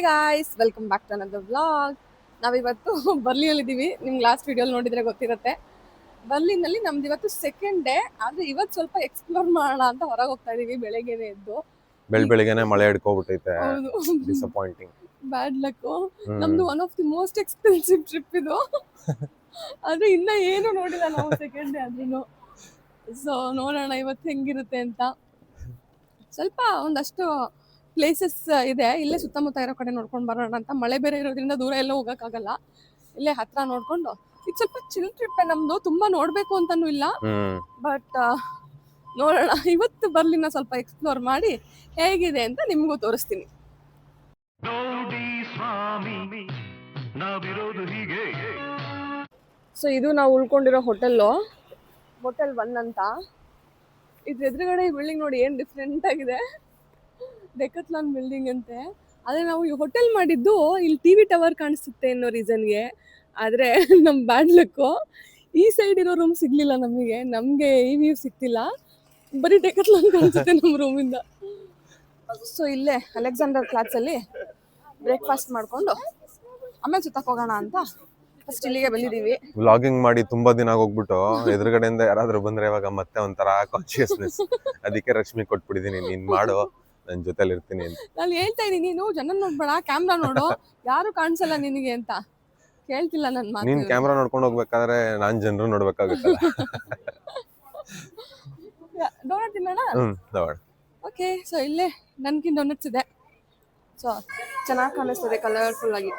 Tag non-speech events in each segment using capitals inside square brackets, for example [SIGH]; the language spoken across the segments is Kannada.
Hi guys welcome back to ಅನ್ನೋದು ವ್ಲಾಗ್ ನಾವಿವತ್ತು ಬರ್ಲಿಯಲ್ಲಿದ್ದೀವಿ. ನಿಮ್ಗೆ ಲಾಸ್ಟ್ ವಿಡಿಯೋಲಿ ನೋಡಿದ್ರೆ ಗೊತ್ತಿರುತ್ತೆ. ಬರ್ಲಿನಲ್ಲಿ ನಮ್ದು ಇವತ್ತು ಸೆಕೆಂಡ್ ಡೇ ಆದ್ರೆ ಇವತ್ತು ಸ್ವಲ್ಪ ಎಕ್ಸ್ಪ್ಲೋರ್ ಮಾಡೋಣ ಅಂತ ಹೊರಗೆ ಹೋಗ್ತಾ ಇದ್ದೀವಿ ಬೆಳಗ್ಗೆನೆ ಎದ್ದು. ಬೆಳ್ ಬೆಳಿಗ್ಗೆ ಮಳೆ ಹಿಡ್ಕೊಬಿಟ್ಟೈತೆ. ಡಿಸಪಾಯಿಂಟಿಂಗ್ ಬ್ಯಾಡ್ ಲಕ್ ನಮ್ದು one of the most expensive trip ಇದು. ಆದ್ರೆ ಇನ್ನ ಏನು ನೋಡಿಲ್ಲ ನಾವು ಸೆಕೆಂಡ್ ಡೇ ಆದ್ರೂ ಸೊ ನೋಡೋಣ ಇವತ್ತು ಹೆಂಗಿರುತ್ತೆ ಅಂತ. ಸ್ವಲ್ಪ ಒಂದಷ್ಟು ಪ್ಲೇಸಸ್ ಇದೆ. ಇಲ್ಲೇ ಸುತ್ತಮುತ್ತ ಇರೋ ಕಡೆ ನೋಡ್ಕೊಂಡು ಬರೋಣ ಅಂತ. ಮಳೆ ಬೇರೆ ಇರೋದ್ರಿಂದ ದೂರ ಎಲ್ಲ ಹೋಗಕ್ಕಾಗಲ್ಲ. ಇಲ್ಲೇ ಹತ್ರ ನೋಡ್ಕೊಂಡು. ಇದು ಸ್ವಲ್ಪ ಚಿಲ್ ಟ್ರಿಪ್ ನಮ್ದು. ತುಂಬಾ ನೋಡ್ಬೇಕು ಅಂತಾನು ಇಲ್ಲ. ಬಟ್ ನೋಡೋಣ. ಇವತ್ತು ಬರ್ಲಿನ ಸ್ವಲ್ಪ ಎಕ್ಸ್ಪ್ಲೋರ್ ಮಾಡಿ ಹೇಗಿದೆ ಅಂತ ನಿಮಗೂ ತೋರಿಸ್ತೀನಿ. ಸೊ ಇದು ನಾವು ಉಳ್ಕೊಂಡಿರೋ ಹೋಟೆಲ್ಲು ಹೋಟೆಲ್ ಒನ್ ಅಂತ ಇದ್ರ ಎದುರುಗಡೆ ಈ ಬಿಲ್ಡಿಂಗ್ ನೋಡಿ ಏನು ಡಿಫ್ರೆಂಟ್ ಆಗಿದೆ. ಡೆಕತ್ಲಾನ್ ಬಿಲ್ಡಿಂಗ್ ಅಂತೆ. ಆದರೆ ನಾವು ಈ ಹೋಟೆಲ್ ಮಾಡಿದ್ದು ಇಲ್ಲಿ ಟಿ ವಿ ಟವರ್ ಕಾಣಿಸುತ್ತೆ ಅನ್ನೋ ರೀಸನ್ಗೆ ಆದರೆ ನಮ್ಮ ಬ್ಯಾಡ್ ಲಕ್ಕು ಈ ಸೈಡ್ ಇರೋ ರೂಮ್ ಸಿಗ್ಲಿಲ್ಲ ನಮಗೆ. ನಮಗೆ ಈ ವ್ಯೂ ಸಿಗ್ತಿಲ್ಲ. ಬರೀ ಡೆಕತ್ಲಾನ್ [LAUGHS] ಕಾಣಿಸುತ್ತೆ ನಮ್ಮ ರೂಮಿಂದ ಸೊ ಇಲ್ಲೇ ಅಲೆಕ್ಸಾಂಡರ್ ಕ್ಲಾತ್ಸಲ್ಲಿ ಬ್ರೇಕ್ಫಾಸ್ಟ್ ಮಾಡಿಕೊಂಡು ಆಮೇಲೆ ಸುತ್ತಕ್ಕೆ ಹೋಗೋಣ ಅಂತ ಫಸ್ಟ್ ಇಲ್ಲಿಗೆ ಬಂದಿದ್ದೀವಿ. ವ್ಲಾಗಿಂಗ್ ಮಾಡಿ ತುಂಬಾ ದಿನ ಹೋಗ್ಬಿಟ್ಟು ಎದುರುಗಡೆಯಿಂದ ಯಾರಾದರೂ ಬಂದ್ರೆ ಇವಾಗ ಮತ್ತೆ ಒಂಥರ ಕಾನ್ಶಿಯಸ್ನೆಸ್ [LAUGHS] ಅದಕ್ಕೆ ರಶ್ಮಿ ಕೊಟ್ಬಿಟ್ಟಿದೀನಿ ನೀನ್ ಮಾಡು. ನನ್ ಜೊತೆಲಿ ಇರ್ತೀನಿ ಅಂತ. ನಾನು ಹೇಳ್ತಾ ಇದ್ದೀನಿ ನೀನು ಜನ ನೋಡ್ಬೇಡ ಕ್ಯಾಮ್ರಾ ನೋಡು. ಯಾರು ಕಾಣಿಸಲ್ಲ ನಿನಗೆ ಅಂತ. ಕೇಳ್ತಿಲ್ಲ ನನ್ನ ನೀನ್ ಮಾತು. ಕ್ಯಾಮ್ರಾ ನೋಡ್ಕೊಂಡು ಹೋಗ್ಬೇಕಾದ್ರೆ ನಾನ್ ಜನರು ನೋಡ್ಬೇಕಾಗುತ್ತೆ ಡೋನಟ್ ತಿನ್ನೋಣ? ಹ್ಮ್ ಓಕೆ ಸೊ ಇಲ್ಲೇ ನನ್ಗಿನ್ ಡೋನಟ್ಸ್ ಇದೆ. ಸೊ ಚೆನ್ನಾಗಿ ಕಾಣಿಸ್ತದೆ ಕಲರ್ಫುಲ್ ಆಗಿ.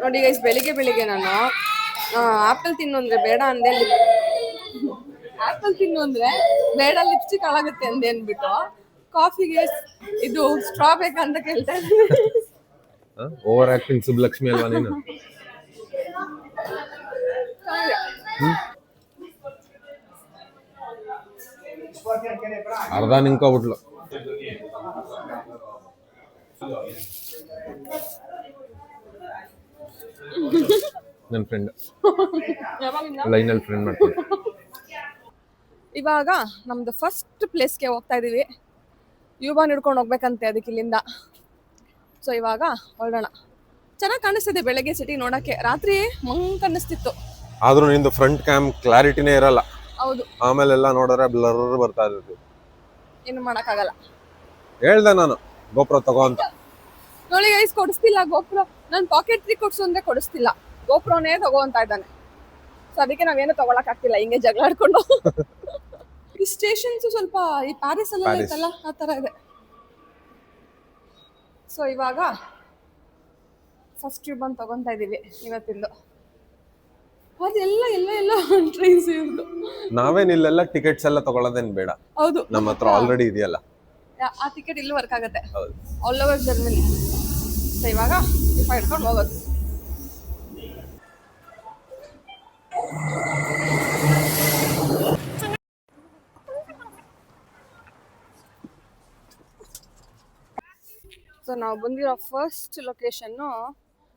ನೋಡಿ ಗೈಸ್ ಬೆಳಿಗ್ಗೆ ಬೆಳಿಗ್ಗೆ ನಾನು ಆಪಲ್ ತಿನ್ನು ಅಂದ್ರೆ ಬೇಡ ಅಂದೆ ಆಪಲ್ ತಿನ್ನು ಅಂದ್ರೆ ಬೇಡ ಲಿಪ್ಸ್ಟಿಕ್ ಆಗುತ್ತೆ ಅಂದೆ ಅಂದ್ಬಿಟ್ಟು ಕಾಫಿಗೆ ಇದು ಸ್ಟ್ರಾ ಬೇಕಂತ ಕೇಳ್ತಾ ಓವರ್ ಆಕ್ಟಿಂಗ್ ಸುಬ್ಲಕ್ಷ್ಮಿ ಅಲ್ವಾ ನೀನು? ಅರ್ಧ ನಿಂಕೋಬಿಟ್ಲು ನನ್ನ ಫ್ರೆಂಡ್ ಲೈನ್ ಲೈನಲ್ಲಿ ಫ್ರೆಂಡ್ ಮಾಡ್ತೀನಿ. ಇವಾಗ ನಮ್ದು ಫಸ್ಟ್ ಪ್ಲೇಸ್ಗೆ ಹೋಗ್ತಾ ಇದೀವಿ. ಯೂಬಾನ್ ಹಿಡ್ಕೊಂಡು ಹೋಗ್ಬೇಕಂತೆ ಅದಕ್ಕೆ ಇಲ್ಲಿಂದ. ಸೊ ಇವಾಗ ಹೊರಡೋಣ. ಚೆನ್ನಾಗಿ ಕಾಣಿಸ್ತಿದೆ ಬೆಳಗ್ಗೆ ಸಿಟಿ ನೋಡಕ್ಕೆ. ರಾತ್ರಿ ಮಂಗ್ ಅನ್ನಿಸ್ತಿತ್ತು. ಆದ್ರೂ ನಿಂದು ಫ್ರಂಟ್ ಕ್ಯಾಮ್ ಕ್ಲಾರಿಟಿನೇ ಇರಲ್ಲ. ಹೌದು. ಆಮೇಲೆಲ್ಲ ನೋಡಿದ್ರೆ ಬ್ಲರ್ ಬರ್ತಾ ಇರುತ್ತೆ ಏನು ಮಾಡೋಕ್ಕಾಗಲ್ಲ. ಹೇಳ್ದೆ ನಾನು ಗೋಪ್ರ ತಗೋ ಅಂತ. ನೋಡಿ ಗೈಸ್ ಕೊಡಿಸ್ತಿಲ್ಲ ಗೋಪ್ರೋ ನಾನು ಪಾಕೆಟ್ ತ್ರೀ ಕೊಡ್ಸು ಅಂದ್ರೆ ಕೊಡಿಸ್ತಿಲ್ಲ. ಗೋಪ್ರೋನೇ ತಗೋ ಅಂತ ಇದ್ದಾನೆ. ಸೊ ಅದಕ್ಕೆ ನಾವೇನು ತಗೊಳಕ್ ಆಗ್ತಿಲ್ಲ ಹಿಂಗೆ ಜಗಳ ಆಡ್ಕೊಂಡು. [LAUGHS] ಈ ಸ್ಟೇಷನ್ಸ್ ಸ್ವಲ್ಪ ಈ ಪ್ಯಾರಿಸ್ ಅಲ್ಲ ಪ್ಯಾರಿಸ್. ಐತಲ್ಲ ಆ ತರ ಇದೆ. ಸೊ ಇವಾಗ ಫಸ್ಟ್ ಟ್ಯೂಬ್ ಅಂತ ತಗೊಂತಾ ಇದೀವಿ ಇವತ್ತಿಂದು. ಅದೆಲ್ಲ ಎಲ್ಲ ಎಲ್ಲ ಟ್ರೈನ್ಸ್ ಇವ್ರದ್ದು ನಾವೇನ್ ಇಲ್ಲೆಲ್ಲ ಟಿಕೆಟ್ಸ್ ಎಲ್ಲ ತಗೊಳ್ಳೋದೇನ್ ಬೇಡ. ಹೌದು. ನಮ್ಮ ಹತ್ರ ಆಲ್ರೆಡಿ ಇದೆಯಲ್ಲ. ಯಾ- ಆ ಟಿಕೆಟ್ ಇಲ್ಲೂ ವರ್ಕ್ ಆಗುತ್ತೆ. ಹೌದು. ಆಲ್ ಓವರ್ ಜರ್ಮನಿ ಸೊ ಇವಾಗ ಇಪ್ಪ ಹಿಡ್ಕೊಂಡು ಹೋಗೋದು ಸೊ ನಾವು ಬಂದಿರೋ ಫಸ್ಟ್ ಲೊಕೇಶನ್ನು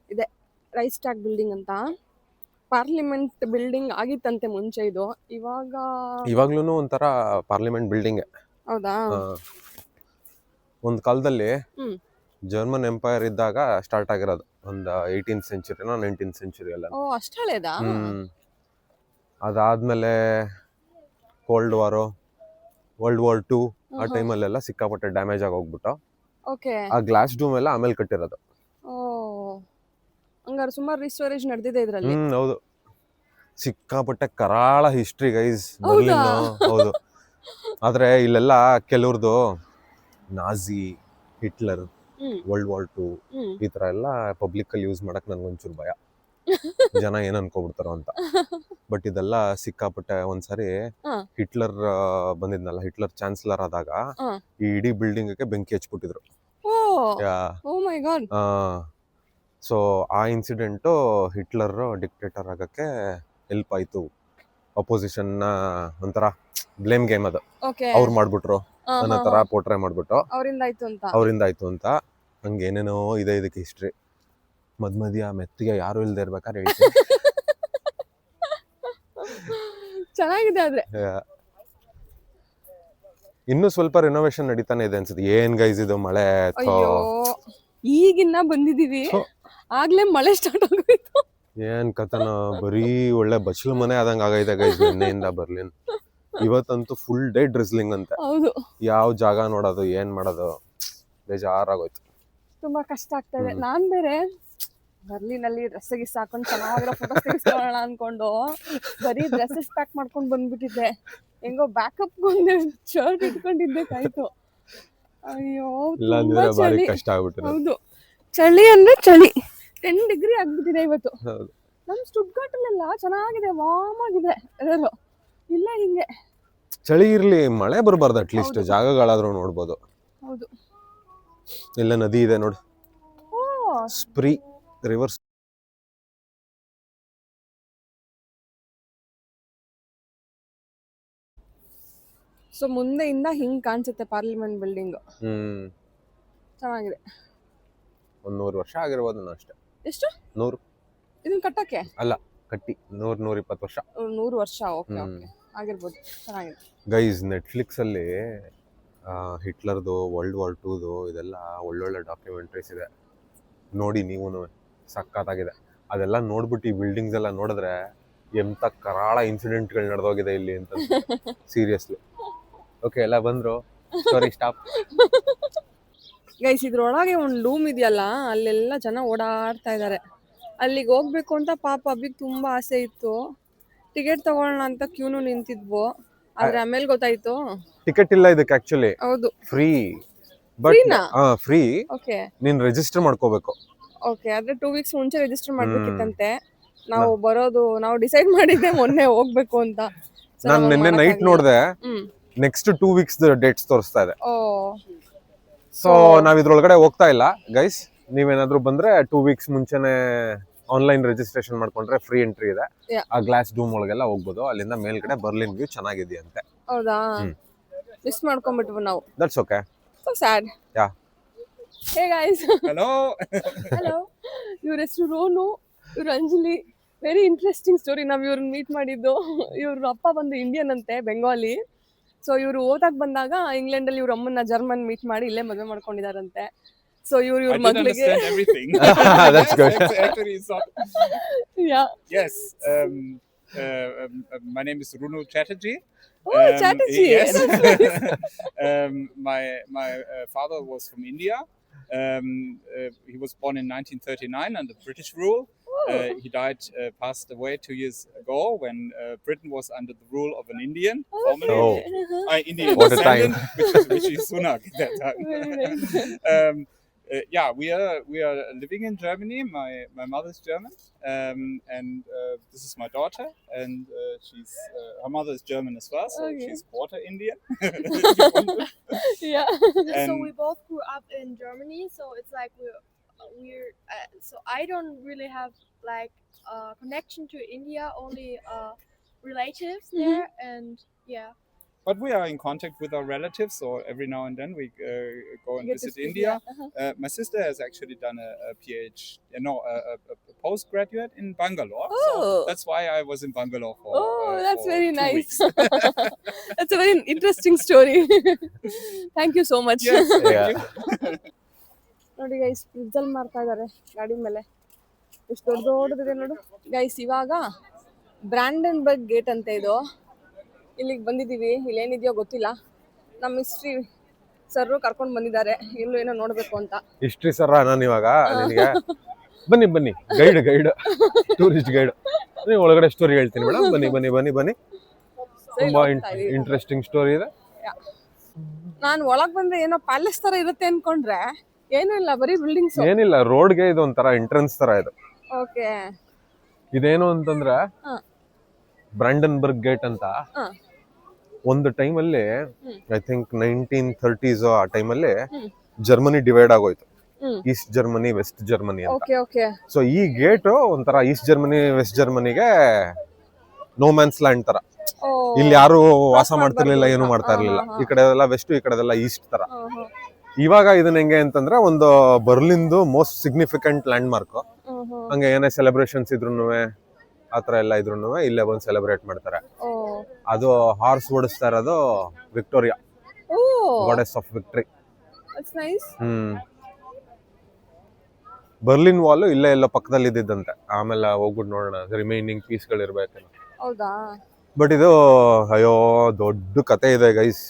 ಇದೆ ರೈಸ್ ಟ್ಯಾಕ್ ಬಿಲ್ಡಿಂಗ್ ಅಂತ. ಪಾರ್ಲಿಮೆಂಟ್ ಬಿಲ್ಡಿಂಗ್ ಆಗಿತ್ತಂತೆ ಮುಂಚೆ ಇದು. ಇವಾಗ ಇವಾಗ್ಲೂ ಒಂಥರ ಪಾರ್ಲಿಮೆಂಟ್ ಬಿಲ್ಡಿಂಗ್ ಹೌದಾ? ಒಂದು ಕಾಲದಲ್ಲಿ ಜರ್ಮನ್ ಎಂಪೈರ್ ಇದ್ದಾಗ ಸ್ಟಾರ್ಟ್ ಆಗಿರೋದು. ಒಂದು ಏಯ್ಟೀನ್ ಸೆಂಚುರಿನೋ ನೈನ್ಟೀನ್ ಸೆಂಚುರಿ ಎಲ್ಲ ಓ ಅಷ್ಟು ಹಳೇದಾ ಅದಾದ್ಮೇಲೆ cold war world war two ಆ ಟೈಮಲ್ಲೆಲ್ಲ ಸಿಕ್ಕಾಪಟ್ಟೆ ಡ್ಯಾಮೇಜ್ ಆಗಿ ಹೋಗ್ಬಿಟ್ಟು ಆ ಗ್ಲಾಸ್ ಡೂಮ್ ಎಲ್ಲ ಆಮೇಲೆ ಕಟ್ಟಿರೋದು. ಹಂಗಾರೆ ಸುಮಾರು ರಿಸ್ಟೋರೇಜ್ ನಡೆದಿದೆ ಇದರಲ್ಲಿ. ಹ್ಮ್ ಹೌದು. ಸಿಕ್ಕಾಪಟ್ಟೆ ಕರಾಳ ಹಿಸ್ಟ್ರಿ ಗೈಸ್ ಹೌದಾ? ಬರ್ಲಿನ್ ಹೌದು. ಆದ್ರೆ ಇಲ್ಲೆಲ್ಲ ಕೆಲವ್ರದ್ದು Nazi Hitler world war two ಈ ತರ ಎಲ್ಲ ಪಬ್ಲಿಕ್ ಅಲ್ಲಿ ಯೂಸ್ ಮಾಡಕ್ ನನ್ಗೊಂಚೂರು ಭಯ. [LAUGHS] ಜನ ಏನ್ ಅನ್ಕೋಬಿಡ್ತಾರೋ ಅಂತ. ಬಟ್ ಇದೆಲ್ಲ ಸಿಕ್ಕಾಪಟ್ಟೆ ಒಂದ್ಸರಿ ಹಿಟ್ಲರ್ ಬಂದಿದ್ನಲ್ಲ ಹಿಟ್ಲರ್ ಚಾನ್ಸಲರ್ ಆದಾಗ ಈ ಇಡೀ ಬಿಲ್ಡಿಂಗ್ ಬೆಂಕಿ ಹಚ್ಬಿಟ್ಟಿದ್ರು. ಓ ಓ ಮೈ ಗಾಡ್ ಆ ಸೊ ಆ ಇನ್ಸಿಡೆಂಟು ಹಿಟ್ಲರ್ ಡಿಕ್ಟೇಟರ್ ಆಗಕ್ಕೆ ಹೆಲ್ಪ್ ಆಯ್ತು. ಅಪೋಸಿಷನ್ ಒಂಥರ ಬ್ಲೇಮ್ ಗೇಮ್ ಅದು. ಅವ್ರು ಮಾಡ್ಬಿಟ್ರು. ನನ್ನ ತರ ಪೋಟ್ರೆ ಮಾಡ್ಬಿಟ್ಟು ಅವರಿಂದ ಆಯ್ತು ಅಂತ. ಅವರಿಂದ ಆಯ್ತು ಅಂತ. ಹಂಗೆ ಏನೇನೋ ಇದೆ ಇದಕ್ಕೆ ಹಿಸ್ಟ್ರಿ ಮದ್ ಮಧ್ಯ ಮೆತ್ತಿಗೆ ಯಾರು ಇಲ್ದೇ ಇರ್ಬೇಕಾದ್ರೆ ಹೇಳ್ತೀನಿ. [LAUGHS] ಚೆನ್ನಾಗಿದೆ ಆದ್ರೆ. ಇನ್ನು ಸ್ವಲ್ಪ ರಿನೋವೇಷನ್ ನಡೀತಾನೆ ಇದೆ ಅನ್ಸುತ್ತೆ. ಏನ್ ಗೈಸ್ ಇದು? ಮಳೆ ಥೋ. ಅಯ್ಯೋ ಈಗಿನ್ನ ಬಂದಿದೀವಿ. ಥು. ಆಗ್ಲೇ ಮಳೆ ಸ್ಟಾರ್ಟ್ ಆಗೋಯ್ತು. ಏನ್ ಕಥನ? ಬರೀ ಒಳ್ಳೆ ಬಚ್ಲು ಮನೆ ಆದಂಗ ಆಗೈತೆ ಗೈಸ್ ನಿನ್ನೆಯಿಂದ ಬರ್ಲಿನ್. ಇವತ್ತಂತೂ ಫುಲ್ ಡೇ ಡ್ರಿಸ್ಲಿಂಗ್ ಅಂತ. ಹೌದು. ಯಾವ ಜಾಗ ನೋಡೋದು ಏನ್ ಮಾಡೋದು? ಬೇಜಾರಾಗೋಯ್ತು. ತುಂಬಾ ಕಷ್ಟ ಆಗ್ತಾ ಇದೆ. ನಾನ್ ಬೇರೆ ಬರ್ಲಿನಲ್ಲಿ ಡ್ರೆಸ್ ಗಿಸ್ ಹಾಕೊಂಡು ಚೆನ್ನಾಗಿರೋ ಫೋಟೋಸ್ ತೆಗಿಸ್ಕೊಳ್ಳೋಣ ಅನ್ಕೊಂಡು ಬರೀ ಡ್ರೆಸ್ಸಸ್ ಪ್ಯಾಕ್ ಮಾಡ್ಕೊಂಡು ಬಂದ್ಬಿಟ್ಟಿದ್ದೆ. ಹೆಂಗೋ ಬ್ಯಾಕಪ್ ಒಂದು ಶರ್ಟ್ ಇಟ್ಕೊಂಡಿದ್ದೆ ಕಾಯ್ತು. ಅಯ್ಯೋ ಚಳಿ. ಕಷ್ಟ ಹೌದು. ಚಳಿ ಅಂದ್ರೆ ಚಳಿ. ಟೆನ್ ಡಿಗ್ರಿ ಆಗ್ಬಿಟ್ಟಿದೆ ಇವತ್ತು. ಹೌದು. ನಮ್ ಸ್ಟುಡ್ಗಾಟ್ ಅಲ್ಲೆಲ್ಲ ಚೆನ್ನಾಗಿದೆ ವಾಮ್ ಆಗಿದೆ ಎಲ್ಲರೂ. ಇಲ್ಲ ಹಿಂಗೆ. ಚಳಿ ಇರ್ಲಿ ಮಳೆ ಬರಬಾರ್ದು ಅಟ್ ಲೀಸ್ಟ್ ಜಾಗಗಳಾದ್ರೂ ನೋಡ್ಬೋದು. ಹೌದು. ಇಲ್ಲ ನದಿ ಇದೆ ನೋಡಿ. ಓ. ಸ್ಪ್ರೀ ರಿವರ್ಸ್ ಸೊ ಮುಂದೆಯಿಂದ ಹಿಂಗ್ ಕಾಣಿಸುತ್ತೆ ಪಾರ್ಲಿಮೆಂಟ್ ಬಿಲ್ಡಿಂಗ್ ಹ್ಮ್. ಚೆನ್ನಾಗಿದೆ. ಒಂದ್ ನೂರು ವರ್ಷ ಆಗಿರ್ಬೋದು ಅಷ್ಟೇ. ಎಷ್ಟು? ನೂರು. ಇದನ್ನ ಕಟ್ಟಕ್ಕೆ? ಕಟ್ಟಿ. ನೂರ್ ನೂರ ಇಪ್ಪತ್ತು ವರ್ಷ ನೂರು ವರ್ಷ. Okay hmm. ಓಕೆ. ಆಗಿರ್ಬೋದು. ಚೆನ್ನಾಗಿದೆ. ಗೈಸ್ ನೆಟ್ಫ್ಲಿಕ್ಸ್ ಅಲ್ಲಿ ಹಿಟ್ಲರ್ದು ವರ್ಲ್ಡ್ ವಾರ್ ಟೂದು ಇದೆಲ್ಲ ಒಳ್ಳೊಳ್ಳೆ ಡಾಕ್ಯುಮೆಂಟ್ರೀಸ್ ಇದೆ. ನೋಡಿ ನೀವು ಸಖತ್ತಾಗಿದೆ. ಅದೆಲ್ಲ ನೋಡ್ಬಿಟ್ಟು ಈ ಬಿಲ್ಡಿಂಗ್ಸ್ ಎಲ್ಲ ನೋಡಿದ್ರೆ ಎಂತ ಕರಾಳ ಇನ್ಸಿಡೆಂಟ್ಗಳು ನಡೆದೋಗಿದೆ ಇಲ್ಲಿ ಅಂತ [LAUGHS] ಸೀರಿಯಸ್ಲಿ ಓಕೆ ಎಲ್ಲ ಬಂದ್ರು. ಸಾರಿ ಸ್ಟಾಪ್ ಗೈಸ್ ಇದ್ರೊಳಗೆ ಒಂದು ರೂಮ್ ಇದೆಯಲ್ಲ ಅಲ್ಲೆಲ್ಲ ಜನ ಓಡಾಡ್ತಾ ಇದ್ದಾರೆ ಅಲ್ಲಿಗೆ ಹೋಗ್ಬೇಕು ಅಂತ ಪಾಪ ಅಬ್ಬಿಗೆ ತುಂಬಾ ಆಸೆ ಇತ್ತು. ಟಿಕೆಟ್ ತಗೊಳ್ಳೋಣ ಅಂತ ಕ್ಯೂನು ನಿಂತಿದ್ವು. ಆದ್ರೆ ಆಮೇಲೆ ಗೊತ್ತಾಯ್ತು. ಟಿಕೆಟ್ ಇಲ್ಲ ಇದಕ್ಕೆ ಆಕ್ಚುಲಿ ಹೌದು. Free but? ಫ್ರೀ ಓಕೆ ನೀನ್ ರಿಜಿಸ್ಟರ್ ಮಾಡ್ಕೋಬೇಕು. ಓಕೆ ಆದ್ರೆ ಟೂ ವೀಕ್ಸ್ ಮುಂಚೆ ರಿಜಿಸ್ಟರ್ ಮಾಡ್ಬೇಕಿತ್ತಂತೆ. ನಾವು ಬರೋದು ನಾವು ಡಿಸೈಡ್ ಮಾಡಿದ್ದೆ ಮೊನ್ನೆ ಹೋಗ್ಬೇಕು ಅಂತ. ನಾನು ನಿನ್ನೆ ನೈಟ್ ನೋಡಿದೆ. ನೆಕ್ಸ್ಟ್ ಟೂ ವೀಕ್ಸ್ ಡೇಟ್ಸ್ ತೋರಿಸ್ತಾ ಇದೆ. ಸೊ ನಾವ್ ಇದ್ರೊಳಗಡೆ ಹೋಗ್ತಾ ಇಲ್ಲ ಗೈಸ್ ನೀವೇನಾದ್ರೂ ಬಂದ್ರೆ ಟೂ ವೀಕ್ಸ್ ಮುಂಚೆನೆ ಆನ್ಲೈನ್ ರಿಜಿಸ್ಟ್ರೇಷನ್ ಮಾಡ್ಕೊಂಡ್ರೆ ಫ್ರೀ ಎಂಟ್ರಿ ಇದೆ. ಆ ಗ್ಲಾಸ್ ಡೂಮ್ ಒಳಗೆಲ್ಲ ಹೋಗ್ಬೋದು. ಅಲ್ಲಿಂದ ಮೇಲ್ಗಡೆ ಬರ್ಲಿನ್ ವ್ಯೂ ಚೆನ್ನಾಗಿದೆಯಂತೆ. ಹೌದಾ. ಮಿಸ್ ಮಾಡ್ಕೊಂಡ್ಬಿಟ್ವು ನಾವು. That's okay so sad Yeah. Hey guys hello hello ಇವ್ರ ಹೆಸರು ರೋನು ಇವ್ರು ಅಂಜಲಿ ವೆರಿ ಇಂಟ್ರೆಸ್ಟಿಂಗ್ ಸ್ಟೋರಿ ನಾವ್ ಇವ್ರನ್ನ ಮೀಟ್ ಮಾಡಿದ್ದು ಇವ್ರ ಅಪ್ಪ ಬಂದು ಇಂಡಿಯನ್ ಅಂತೆ ಬೆಂಗಾಲಿ ಸೊ ಇವ್ರು ಓದಾಕ್ ಬಂದಾಗ ಇಂಗ್ಲೆಂಡಲ್ಲಿ ಇವ್ರ ಅಮ್ಮನ್ನ ಜರ್ಮನ್ ಮೀಟ್ ಮಾಡಿ ಇಲ್ಲೇ ಮದುವೆ ಮಾಡ್ಕೊಂಡಿದಾರಂತೆ ಸೊ ಇವ್ರು ಇವ್ರ ಮಗಳಿಗೆ understand everything. [LAUGHS] [LAUGHS] That's good. Actually, so, yeah yes. Um, uh, um, uh, my name is Runo Chatterjee. Yes. [LAUGHS] um, my my uh, father was from India. Um, uh, he was born in 1939 under British rule. Uh, he died, uh, passed away two years ago when uh, Britain was under the rule of an Indian, formerly. Oh. Uh, Indian What a time. descendant, which is, which is Sunak at that time. [LAUGHS] [LAUGHS] Um, uh, yeah, we are we are living in Germany. My my mother's German, um, and uh, this is my daughter, and uh, she's uh, her mother is German as well, so Okay. she's quarter Indian. Yeah so we both grew up in Germany, so it's like we're we're uh, so I don't really have like a connection to India, only uh, relatives Mhm. there, and yeah. But we are in contact with our relatives, so every now and then we uh, go and visit India. yeah. Uh-huh. Uh, my sister has actually done a, a PhD, uh, no, a, a, a postgraduate in Bangalore. Oh. So that's why I was in Bangalore for. Oh, uh, that's for very two nice. That's a very interesting story. Thank you so much. yes, thank Yeah. you. ನೋಡಿ ಗೈಸ್ ಫ್ರಿಜ್ಜಲ್ಲಿ ಮಾಡ್ತಾ ಇದ್ದಾರೆ ಗಾಡಿ ಮೇಲೆ ಎಷ್ಟು ದೊಡ್ಡ ದೊಡ್ಡದಿದೆ ನೋಡು ಗೈಸ್ ಇವಾಗ ಬ್ರ್ಯಾಂಡನ್ ಬರ್ಗ್ ಗೇಟ್ ಅಂತ ಇದು ಇಲ್ಲಿಗೆ ಬಂದಿದ್ದೀವಿ. ಇಲ್ಲೇನಿದೆಯೋ ಗೊತ್ತಿಲ್ಲ. ನಮ್ಮ ಹಿಸ್ಟ್ರಿ ಸರ್ ಕರ್ಕೊಂಡು ಬಂದಿದ್ದಾರೆ. ಇಲ್ಲೂ ಏನೋ ನೋಡಬೇಕು ಅಂತ. ಹಿಸ್ಟ್ರಿ ಸರ್ ನಾನು ಇವಾಗ ನಿಮಗೆ ಬನ್ನಿ ಬನ್ನಿ. Guide guide. Tourist guide. ನೀವು ಒಳಗಡೆ ಸ್ಟೋರಿ ಹೇಳ್ತೀನಿ ಮೇಡಮ್ ಬನ್ನಿ ಬನ್ನಿ ಬನ್ನಿ ಬನ್ನಿ. ತುಂಬಾ ಇಂಟ್ರೆಸ್ಟಿಂಗ್ ಸ್ಟೋರಿ ಇದೆ. ನಾನು ಒಳಗ್ ಬಂದ್ರೆ ಏನೋ ಪ್ಯಾಲೇಸ್ ತರ ಇರುತ್ತೆ ಅನ್ಕೊಂಡ್ರೆ ಏನೂ ಇಲ್ಲ ಬರೀ ಬಿಲ್ಡಿಂಗ್ಸ್ ಏನಿಲ್ಲ ರೋಡ್ಗೆ ಇದು ಒಂಥರ ಎಂಟ್ರೆನ್ಸ್ ತರ ಇದು. ಓಕೆ ಇದೇನು ಅಂತಂದ್ರೆ. ಬ್ರಾಂಡನ್ಬರ್ಗ್ ಗೇಟ್ ಅಂತ. ಒಂದು ಟೈಮಲ್ಲಿ. ಐ ಥಿಂಕ್ ನೈನ್ಟೀನ್ ಥರ್ಟೀಸ್ ಆ ಟೈಮಲ್ಲಿ. ಜರ್ಮನಿ ಡಿವೈಡ್ ಆಗೋಯ್ತು. ಈಸ್ಟ್ ಜರ್ಮನಿ ವೆಸ್ಟ್ ಜರ್ಮನಿ ಅಂತ. ಸೊ ಈ ಗೇಟ್ ಒಂಥರ ಈಸ್ಟ್ ಜರ್ಮನಿ ವೆಸ್ಟ್ ಜರ್ಮನಿಗೆ ನೋ ಮ್ಯಾನ್ಸ್ ಲ್ಯಾಂಡ್ ತರ. ಇಲ್ಲಿ ಯಾರು ವಾಸ ಮಾಡ್ತಿರ್ಲಿಲ್ಲ ಏನು ಮಾಡ್ತಾ ಇರ್ಲಿಲ್ಲ ಈ ಕಡೆ ಎಲ್ಲ ವೆಸ್ಟ್ ಈ ಕಡೆದೆಲ್ಲ ಈಸ್ಟ್ ತರ. ಇವಾಗ ಇದನ್ನ ಹೆಂಗೆ ಅಂತಂದ್ರೆ ಒಂದು ಬರ್ಲಿನ್ದು ಮೋಸ್ಟ್ ಸಿಗ್ನಿಫಿಕೆಂಟ್ ಲ್ಯಾಂಡ್ ಮಾರ್ಕ್ ಹಂಗೆ ಏನೇ ಸೆಲೆಬ್ರೇಷನ್ಸ್ ಇದ್ರು ಆತರ ಎಲ್ಲ ಇದ್ರು ಇಲ್ಲೇ ಬಂದು ಸೆಲೆಬ್ರೇಟ್ ಮಾಡ್ತಾರೆ. ಅದು ಹಾರ್ಸ್ ಓಡಿಸ್ತಾ ಇರೋದು Victoria goddess of victory hmm. Berlin wall ಇಲ್ಲೇ ಎಲ್ಲ ಪಕ್ಕದಲ್ಲಿ ಇದ್ದಿದ್ದಂತೆ. ಆಮೇಲೆ ಹೋಗ್ಬಿಟ್ಟು ನೋಡೋಣ. ರಿಮೈನಿಂಗ್ ಪೀಸ್ಗಳು ಇರ್ಬೇಕೇನೋ ಹೌದಾ? ಬಟ್ ಇದು ಅಯ್ಯೋ ದೊಡ್ಡ ಕತೆ ಇದೆ ಗೈಸ್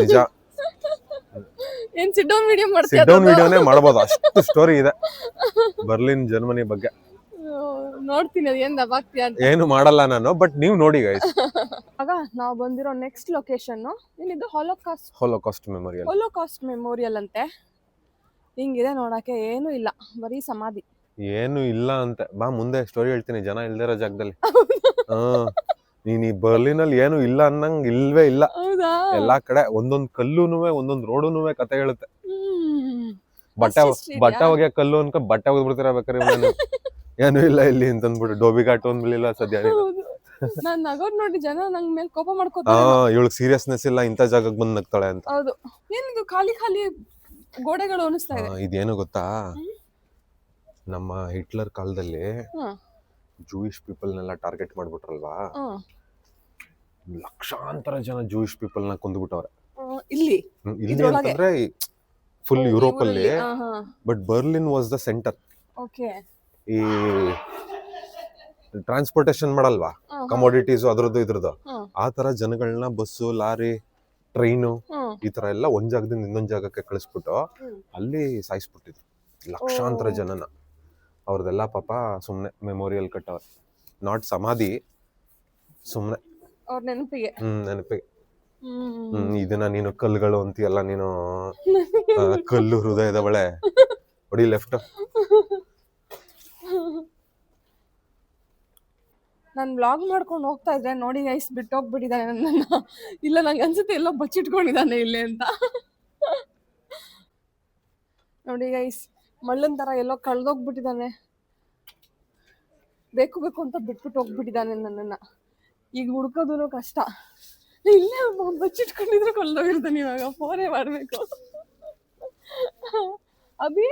ನಿಜ. [LAUGHS] ಏನ್ ಸಿಟ್ ಡೌನ್ ವಿಡಿಯೋ ಮಾಡ್ತೀರಾ ಸಿಟ್ ಡೌನ್ ವಿಡಿಯೋನೇ ಮಾಡ್ಬೋದು. ಅಷ್ಟು [LAUGHS] ಸ್ಟೋರಿ ಇದೆ. ಬರ್ಲಿನ್ ಜರ್ಮನಿ ಬಗ್ಗೆ. ನೋಡ್ತೀನಿ ಅದು ಅಂತ. ಏನು ಮಾಡಲ್ಲ ನಾನು ಬಟ್ ನೀವು ನೋಡಿ ಗೈಸ್ [LAUGHS] ಆಗ ನಾವು ಬಂದಿರೋ ನೆಕ್ಸ್ಟ್ ಲೊಕೇಶನ್ ಏನಿದು ಹೊಲೋಕಾಸ್ಟ್ ಹೊಲೋಕಾಸ್ಟ್ ಮೆಮೋರಿಯಲ್ ಹೊಲೋಕಾಸ್ಟ್ ಮೆಮೋರಿಯಲ್ ಅಂತೆ. ಹಿಂಗಿದೆ ನೋಡಕ್ಕೆ ಏನು ಇಲ್ಲ ಬರೀ ಸಮಾಧಿ. ಏನು ಇಲ್ಲ ಅಂತ. ಬಾ ಮುಂದೆ ಸ್ಟೋರಿ ಹೇಳ್ತೀನಿ ಜನ ಇಲ್ದಿರೋ ಜಾಗದಲ್ಲಿ. ಹಾ ನೀನ್ ಈ ಬರ್ಲಿನಲ್ಲಿ ಏನು ಇಲ್ಲ ಅನ್ನಂಗ್ ಇಲ್ವೇ ಇಲ್ಲ. ಹೌದಾ? ಎಲ್ಲಾ ಕಡೆ ಒಂದೊಂದ್ ಕಲ್ಲುನುವೆ ಒಂದೊಂದ್ ರೋಡುನುವೆ ಕತೆ ಹೇಳುತ್ತೆ. ಬಟ್ಟೆ? ಬಟ್ಟೆ ಹೋಗ್ಯಾ ಕಲ್ಲು ಅನ್ಕೊಂಡ್ ಬಟ್ಟೆ ಹೋಗಿ ಬೇಕಾರೆ ಇವ್ನು. [LAUGHS] ಏನು ಇಲ್ಲ ಇಲ್ಲಿ ಅಂತಂದ್ಬಿಟ್ಟು ಡೋಬಿ ಘಾಟ್ ಒಂದ್ಬಿಲ್ಲ ಸದ್ಯ. ನಾನ್ ನಗೋದ್ ನೋಡಿ ಜನ ನಂಗ್ ಮೇಲೆ ಕೋಪ ಹಾ ಮಾಡ್ಕೋತಾರೆ ಇವಳಿಗೆ ಸೀರಿಯಸ್ನೆಸ್ ಇಲ್ಲ ಇಂಥ ಜಾಗಕ್ಕೆ ಬಂದ್ ನಗ್ತಾಳೆ ಅಂತ. ಹೌದು. ಏನಿದು ಖಾಲಿ ಖಾಲಿ ಗೋಡೆಗಳು ಅನಿಸ್ತಾ ಇದೆ. ಆ, ಇದೇನು ಗೊತ್ತಾ? ನಮ್ಮ ಹಿಟ್ಲರ್ ಕಾಲದಲ್ಲಿ ಹ್ಮ್. Jewish ಪೀಪಲ್ನೆಲ್ಲ target ಮಾಡ್ಬಿಟ್ರಲ್ವಾ? ಹ್ಮ್. ಲಕ್ಷಾಂತರ ಜನ ಜೂಯಿಷ್ ಪೀಪಲ್ನ ಕೊಂದ್ಬಿಟ್ಟವ್ರೆ. ಇಲ್ಲಿ. ಹ್ಮ್, ಇಲ್ಲಿ ಇದ್ರೊಳಗೆ? ಅಂತಂದ್ರೆ ಫುಲ್ ಯುರೋಪ್ ಅಲ್ಲಿ. ಹಾ but Berlin was the centre okay ಈ ಟ್ರಾನ್ಸ್ಪೋರ್ಟೇಶನ್ ಮಾಡಲ್ವಾ? ಕಮೋಡಿಟೀಸ್ ಅದ್ರದ್ದು ಇದ್ರದ್ದು. ಆ ತರ ಜನಗಳನ್ನ ಬಸ್ಸು ಲಾರಿ ಟ್ರೈನು ಈ ತರ ಎಲ್ಲ ಒಂದ್ ಜಾಗದಿಂದ ಇನ್ನೊಂದ್ ಜಾಗಕ್ಕೆ ಕಳಿಸ್ಬಿಟ್ಟು ಅಲ್ಲಿ ಸಾಯಿಸ್ಬಿಟ್ಟಿದ್ರು. ಲಕ್ಷಾಂತರ. ಜನನ. ಅವ್ರದೆಲ್ಲ ಪಾಪ ಸುಮ್ನೆ ಮೆಮೋರಿಯಲ್ ಕಟ್ಟವ್ರೆ ನಾಟ್ ಸಮಾಧಿ ಸುಮ್ನೆ. ನೆನಪಿಗೆ. ಹ್ಮ್ ನೆನಪಿಗೆ. ಹ್ಮ್. ಇದನ್ನ ನೀನು ಕಲ್ಲುಗಳು ಅಂತೀಯಲ್ಲ ನೀನು ಕಲ್ಲು ಹೃದಯದ ಬಳೆ ಹೊಡಿ ಲೆಫ್ಟ್ ನಾನು ಬ್ಲಾಗ್ ಮಾಡ್ಕೊಂಡು ಹೋಗ್ತಾ ಇದ್ರೆ ನೋಡಿ ಐಸ್ ಬಿಟ್ಟು ಹೋಗ್ಬಿಟ್ಟಿದ್ದಾನೆ ನನ್ನನ್ನ. ಇಲ್ಲ, ನಂಗೆ ಅನ್ಸುತ್ತೆ ಎಲ್ಲೋ ಬಚ್ಚಿಟ್ಕೊಂಡಿದ್ದಾನೆ ಇಲ್ಲಿ ಅಂತ. ನೋಡಿ ಐಸ್ ಮಳ್ಳನ್ ತರ ಎಲ್ಲೋ ಕಳ್ದೋಗ್ಬಿಟ್ಟಿದ್ದಾನೆ ಬೇಕು ಬೇಕು ಅಂತ ಬಿಟ್ಬಿಟ್ಟು ಹೋಗ್ಬಿಟ್ಟಿದ್ದಾನೆ ನನ್ನನ್ನ. ಈಗ ಹುಡ್ಕೋದೂ ಕಷ್ಟ. ಇಲ್ಲೇ ಬಚ್ಚಿಟ್ಕೊಂಡಿದ್ರೆ ಕಳ್ದೋಗಿರ್ತಾನೆ ಇವಾಗ ಫೋನೇ ಮಾಡಬೇಕು. ಅಭಿ?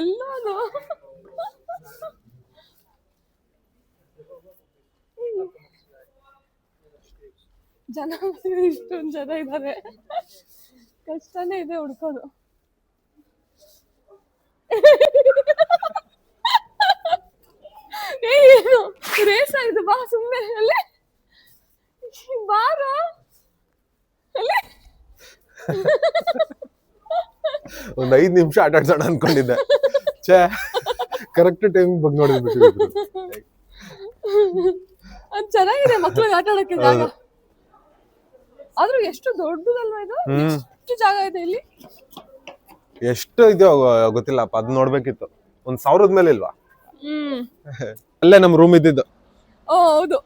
ಎಲ್ಲೋನು. ಜನ ಇಷ್ಟೊಂದು ಜನ ಇದ್ದಾರೆ ಕಷ್ಟನೇ ಇದೆ ಹುಡ್ಕೋದು. ಏನು ರೇಸ್ ಆಯ್ತು, ಬಾ ಸುಮ್ಮನೆ ಅಲ್ಲೇ. ಬಾರೋ, ಅಲ್ಲೇ. ಒಂದ್ ಐದ್ ನಿಮಿಷ ಆಟ ಆಡ್ಸೋಣ ಅನ್ಕೊಂಡಿದ್ದೆ. ಛೇ ಕರೆಕ್ಟ್ ಟೈಮ್ ಬಗ್ಗೆ ನೋಡಿದ್ಬಿಟ್ಟು ಅದ್ ಚೆನ್ನಾಗಿದೆ ಮಕ್ಳಿಗೆ ಆಟ ಆಡಕ್ಕೆ ಜಾಗ. ಆದ್ರೂ ಎಷ್ಟು ದೊಡ್ಡದಲ್ವಾ ಇದು? ಎಷ್ಟು ಜಾಗ ಇದೆ ಇಲ್ಲಿ? ಎಷ್ಟು ಇದೆಯೋ ಗೊತ್ತಿಲ್ಲಪ್ಪ ಅದ್ ನೋಡ್ಬೇಕಿತ್ತು. ಒಂದ್ ಸಾವಿರದ ಮೇಲೆ ಇಲ್ವಾ? ಅಲ್ಲೇ ನಮ್ ರೂಮ್ ಇದ್ದಿದ್ದು. ಓ ಹೌದು.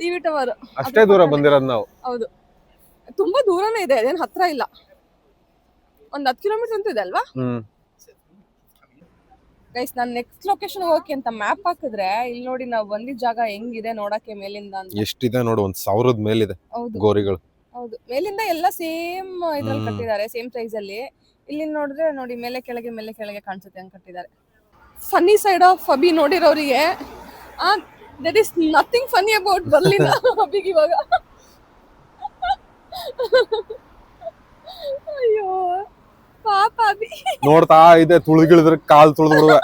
TV tower. ಅಷ್ಟೇ ದೂರ ಬಂದಿರೋದು ನಾವು. ಹೌದು. ತುಂಬಾ ದೂರನೇ ಇದೆ ಅದೇನ್ ಹತ್ರ ಇಲ್ಲ. ಒಂದ್ ಹತ್ತು ಕಿಲೋಮೀಟರ್ ಅಂತ ಇದೆ ಅಲ್ವಾ? ಹ್ಮ್. ಗೈಸ್ ನಾನು ನೆಕ್ಸ್ಟ್ ಲೊಕೇಶನ್ ಹೋಗಕ್ಕೆ ಅಂತ ಮ್ಯಾಪ್ ಹಾಕಿದ್ರೆ ಇಲ್ಲಿ ನೋಡಿ ನಾವು ಬಂದಿದ್ದ ಜಾಗ ಹೆಂಗಿದೆ ನೋಡಕ್ಕೆ ಮೇಲಿಂದ ಅಂತ. ಎಷ್ಟಿದೆ ನೋಡು ಒಂದ್ ಸಾವಿರದ ಮೇಲಿದೆ ಹೌದು. ಗೋರಿಗಳು. ಹೌದು. ಮೇಲಿಂದ ಎಲ್ಲ ಸೇಮ್ ಇದ್ರಲ್ಲಿ. ಕಟ್ಟಿದ್ದಾರೆ ಸೇಮ್ ಸೈಜ್ ಅಲ್ಲಿ. ಇಲ್ಲಿ ನೋಡಿದ್ರೆ ನೋಡಿ ಮೇಲೆ ಕೆಳಗೆ ಮೇಲೆ ಕೆಳಗೆ ಕಾಣಿಸುತ್ತೆ ಅಂತ ಕಟ್ಟಿದ್ದಾರೆ. ಫನ್ನಿ ಸೈಡ್ ಆಫ್ ಅಬಿ ನೋಡಿರೋರಿಗೆ. ಆ that is nothing funny about ಬರ್ಲಿನ ಅಬಿಗೆ ಇವಾಗ. [LAUGHS] ಅಯ್ಯೋ. ಅಬಿ ನೋಡ್ತಾ ಇದೆ ತುಳಿಗಿಳಿದ್ರೆ ಕಾಲ್ ತುಳಿದು ಬಿಡುವೆ.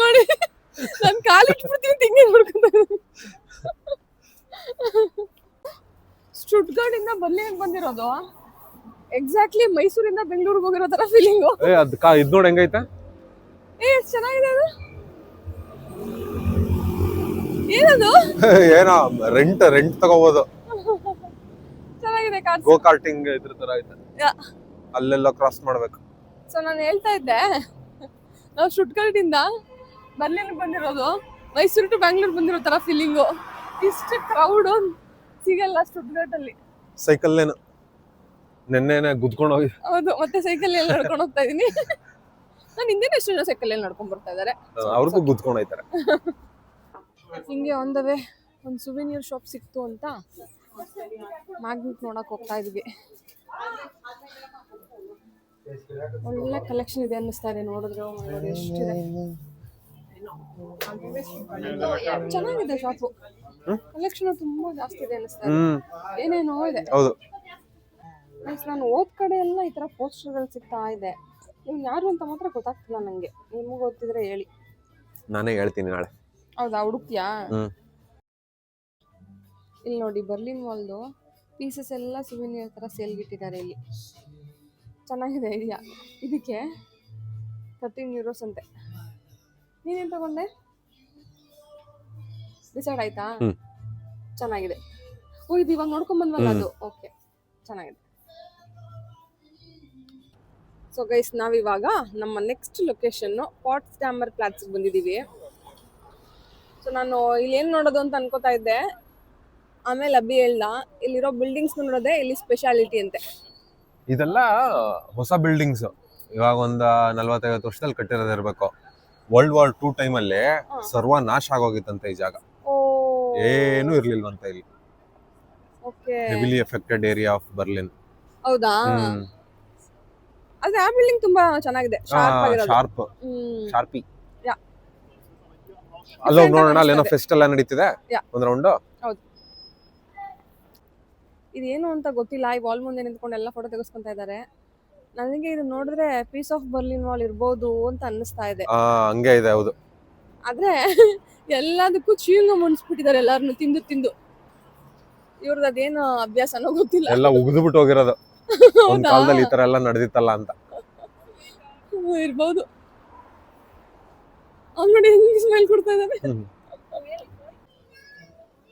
ನೋಡಿ ನನ್ ಕಾಲಿಟ್ಬಿಡ್ತೀನಿ ತಿಂಗಿ ನೋಡ್ಕೊಂತ. ಸ್ಟುಟ್ಗಾರ್ಡ್ ಇಂದ ಬರ್ಲಿನ್ ಬಂದಿರೋದು? ಎಕ್ಸಾಕ್ಟ್ಲಿ ಮೈಸೂರಿಂದ ಬೆಂಗಳೂರಿಗೆ ಹೋಗಿರೋ ತರ ಫೀಲಿಂಗು ಏ ಅದ್ ಕಾ ಇದ್ ನೋಡ್ ಹೆಂಗೈತೆ? ಏ ಎಷ್ಟ್ ಚೆನ್ನಾಗಿದೆ ಅದು? ಏನದು? [LAUGHS] ಏನೋ ರೆಂಟ್ ರೆಂಟ್ ತಗೋಬೋದು. [LAUGHS] ಚೆನ್ನಾಗಿದೆ ಕಾರ್ ಗೋ ಕಾರ್ಟಿಂಗ್ ಇದ್ರ ತರ ಐತೆ. ಯಾ. ಅಲ್ಲೆಲ್ಲ ಕ್ರಾಸ್ ಮಾಡ್ಬೇಕು. ಸೊ ನಾನು ಹೇಳ್ತಾ ಇದ್ದೆ ನಾವು ಶುಟ್ಕಲ್ಟಿಂದ ಬರ್ಲಿನ್ ಬಂದಿರೋದು ಮೈಸೂರು ಟು ಬ್ಯಾಂಗ್ಳೂರ್ ಬಂದಿರೋ ತರ ಫೀಲಿಂಗು ಇಷ್ಟು ಕ್ರೌಡ್ ಸಿಗಲ್ಲ ಅಲ್ಲಿ ಸೈಕಲ್ ಏನು ನಿನ್ನೆ ಗುದ್ಕೊಂಡು ಹೋಗಿ. ಹೌದು ಮತ್ತೆ ಸೈಕಲ್ ಎಲ್ಲ ನಡ್ಕೊಂಡು ಹೋಗ್ತಾ ಇದೀನಿ. ನಾನು ಹಿಂದಿನ ಎಷ್ಟು ಜನ ಸೈಕಲ್ ಎಲ್ಲ ನಡ್ಕೊಂಡು ಬರ್ತಾ ಇದಾರೆ. ಅವ್ರಿಗೂ ಗುದ್ಕೊಂಡು ಹೋಯ್ತಾರೆ. ಹಿಂಗೆ ಆನ್ ದ ವೇ ಒಂದು ಸುವಿನಿಯರ್ ಶಾಪ್ ಸಿಕ್ತು ಅಂತ ಮ್ಯಾಗ್ನೆಟ್ ನೋಡಕ್ ಹೋಗ್ತಾ ಇದೀವಿ. ಒಳ್ಳೆ ಕಲೆಕ್ಷನ್ ಇದೆ ಅನ್ನಿಸ್ತಾ ಇದೆ ನೋಡಿದ್ರೆ ಎಷ್ಟಿದೆ? ಚೆನ್ನಾಗಿದೆ ಶಾಪು. ಕಲೆಕ್ಷನ್ ತುಂಬಾ ಜಾಸ್ತಿ ಇದೆ ಅನಿಸ್ತಾ ಇದೆ ಏನೇನೋ ಇದೆ. ಹೌದು. ನಾನು ಓದ್ ಕಡೆ ಎಲ್ಲ ಈ ತರ ಪೋಸ್ಟರ್ಗಳು ಸಿಗ್ತಾ ಇದೆ. ನೀವು ಯಾರು ಅಂತ ಮಾತ್ರ ಗೊತ್ತಾಗ್ತಿಲ್ಲ ನಂಗೆ. ನಿಮ್ಗೆ ಗೊತ್ತಿದ್ರೆ ಹೇಳಿ. ನಾನೇ ಹೇಳ್ತೀನಿ ನಾಳೆ. ಹೌದಾ ಹುಡುಕ್ತಿಯಾ. ಇಲ್ಲಿ ನೋಡಿ ಬರ್ಲಿನ್ ಮಾಲ್ದು ಪೀಸಸ್ ಎಲ್ಲ ಸುವಿನಿಯರ್ ತರ ಸೇಲ್ಗಿಟ್ಟಿದ್ದಾರೆ ಇಲ್ಲಿ. ಚೆನ್ನಾಗಿದೆ ಐಡಿಯಾ ಇದಕ್ಕೆ ತರ್ಟೀನ್ ಯೂರೋಸ್ ಅಂತೆ. ನೀನೇನ್ ತಗೊಂಡೆ? ಡಿಸೈಡ್ ಆಯ್ತಾ. ಚೆನ್ನಾಗಿದೆ. ಓ ಇದು ಇವಾಗ ನೋಡ್ಕೊಂಡ್ ಬಂದ್ವಲ್ಲ ಅದು? ಓಕೆ ಚೆನ್ನಾಗಿದೆ. ಸೊ ಗೈಸ್ ನಾವಿವಾಗ ನಮ್ಮ next location Potsdamer Platz ಬಂದಿದ್ದೀವಿ. ಸೊ ನಾನು ಇಲ್ಲಿ ಏನು ನೋಡೋದು ಅಂತ ಅನ್ಕೋತಾ ಇದ್ದೆ. ಆಮೇಲೆ ಅಬ್ಬಿ ಹೇಳ್ದ ಇಲ್ಲಿರೋ ಬಿಲ್ಡಿಂಗ್ಸ್ ನೋಡೋದೇ ಇಲ್ಲಿ ಸ್ಪೆಷಾಲಿಟಿ ಅಂತೆ. ಇದೆಲ್ಲ ಹೊಸ ಬಿಲ್ಡಿಂಗ್ಸ್ ಇವಾಗ ಒಂದು ನಲ್ವತ್ತೈವತ್ತು ವರ್ಷದಲ್ಲಿ ಕಟ್ಟಿರೋದಿರ್ಬೇಕು ವರ್ಲ್ಡ್ ವಾರ್ ಟೂ ಟೈಮಲ್ಲಿ. ಸರ್ವ ನಾಶ ಆಗೋಗಿತ್ತಂತೆ ಈ ಜಾಗ. ಏನೂ ಇರ್ಲಿಲ್ವಂತ ಇಲ್ಲಿ. Heavily affected area of Berlin ಹೌದಾ? ಅದು ಆ ಬಿಲ್ಡಿಂಗ್ ತುಂಬಾ ಚೆನ್ನಾಗಿದೆ. Sharp sharp. ಅಲ್ಲೋಗಿ ನೋಡೋಣ ಅಲ್ಲಿ ಏನೋ ಫೆಸ್ಟ್ ಎಲ್ಲ ನಡೀತಿದೆ. ಒಂದ್ ರೌಂಡ್ ಇದೇನು ಅಂತ ಗೊತ್ತಿಲ್ಲ. ಈ ವಾಲ್ ಮುಂದೆ ನಿಂತ್ಕೊಂಡು ಎಲ್ಲ ಫೋಟೋ ತೆಗೆಸ್ಕೊಂತ ಇದ್ದಾರೆ. ನನಗೆ ಇದು ನೋಡಿದ್ರೆ ಪೀಸ್ ಆಫ್ ಬರ್ಲಿನ್ ವಾಲ್ ಇರ್ಬೋದು ಅಂತ ಅನ್ನಿಸ್ತಾ ಇದೆ. ಆ ಹಂಗೆ ಇದೆ ಹೌದು. ಆದ್ರೆ [LAUGHS] ಎಲ್ಲದಕ್ಕೂ ಚೀಂಗ ಮುನ್ಸ್ಬಿಟ್ಟಿದ್ದಾರೆ ಎಲ್ಲಾರನ್ನು ತಿಂದು ತಿಂದು. ಇವ್ರದ್ದು ಅದೇನು ಅಭ್ಯಾಸನೋ ಗೊತ್ತಿಲ್ಲ. ಎಲ್ಲ ಉಗಿದು ಬಿಟ್ಟು ಹೋಗಿರೋದು. [LAUGHS] ಒಂದ್ ಹೌದಾ? ಕಾಲದಲ್ಲಿ ಈ ತರ ಎಲ್ಲ ನಡೆದಿತ್ತಲ್ಲ ಅಂತ. ಹ್ಮ್, ಇರ್ಬೋದು. ಅಂಗಡಿ ಹೆಂಗ್ ಸ್ಮೆಲ್ ಕೊಡ್ತಾ ಇದ್ದಾರೆ ಹ್ಮ್.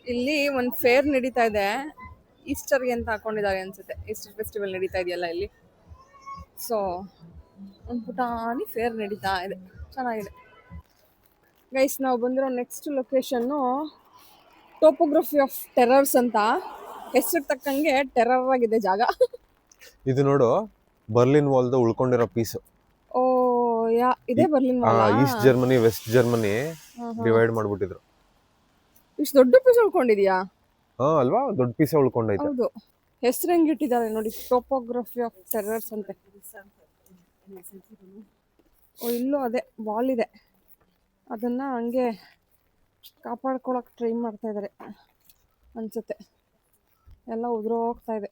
ಇಲ್ಲಿ ಒಂದ್ ಫೇರ್ ನಡೀತಾ ಇದೆ. ಈಸ್ಟರ್ಗೆ ಅಂತ ಹಾಕೊಂಡಿದ್ದಾರೆ ಅನ್ಸುತ್ತೆ. ಈಸ್ಟರ್ ಫೆಸ್ಟಿವಲ್ ನಡೀತಾ ಇದೆಯಲ್ಲ ಇಲ್ಲಿ. ಸೊ ಒಂದು ಪುಟಾಣಿ ಫೇರ್ ನಡೀತಾ ಇದೆ. ಚೆನ್ನಾಗಿದೆ. ಗೈಸ್ ನಾವು ಬಂದಿರೋ next location topography of terrors ಅಂತ. ಹೆಸರು ತಕ್ಕಂಗೆ ಟೆರರ್ ಆಗಿದೆ ಜಾಗ. ಇದು ನೋಡು ಬರ್ಲಿನ್ ವಾಲ್ದು ಉಳ್ಕೊಂಡಿರೋ ಪೀಸ್ ಓ ಯಾ ಇದೇ Berlin East Germany West Germany divide ಮಾಡ್ಬಿಟ್ಟಿದ್ರು. ಇಷ್ಟು ದೊಡ್ಡ ಪೀಸ್ ಉಳ್ಕೊಂಡಿದ್ಯಾ? ಅಲ್ವಾ? ದೊಡ್ಡ ಪೀಸೆ ಉಳ್ಕೊಂಡೈತೆ. ಹೌದು. ಹೆಸರು ಹೆಂಗ್ ಇಟ್ಟಿದ್ದಾರೆ ನೋಡಿ ಟೋಪೋಗ್ರಫಿ ಆಫ್ ಟೆರರ್ಸ್ ಅಂತೆ. ಓ, ಇಲ್ಲೂ ಅದೇ ವಾಲ್ ಇದೆ. ಅದನ್ನ ಹಂಗೆ ಕಾಪಾಡ್ಕೊಳಕ್ ಟ್ರೈ ಮಾಡ್ತಾ ಇದ್ದಾರೆ ಅನ್ಸುತ್ತೆ. ಎಲ್ಲ ಉದುರೋಗ್ತಾ ಇದೆ.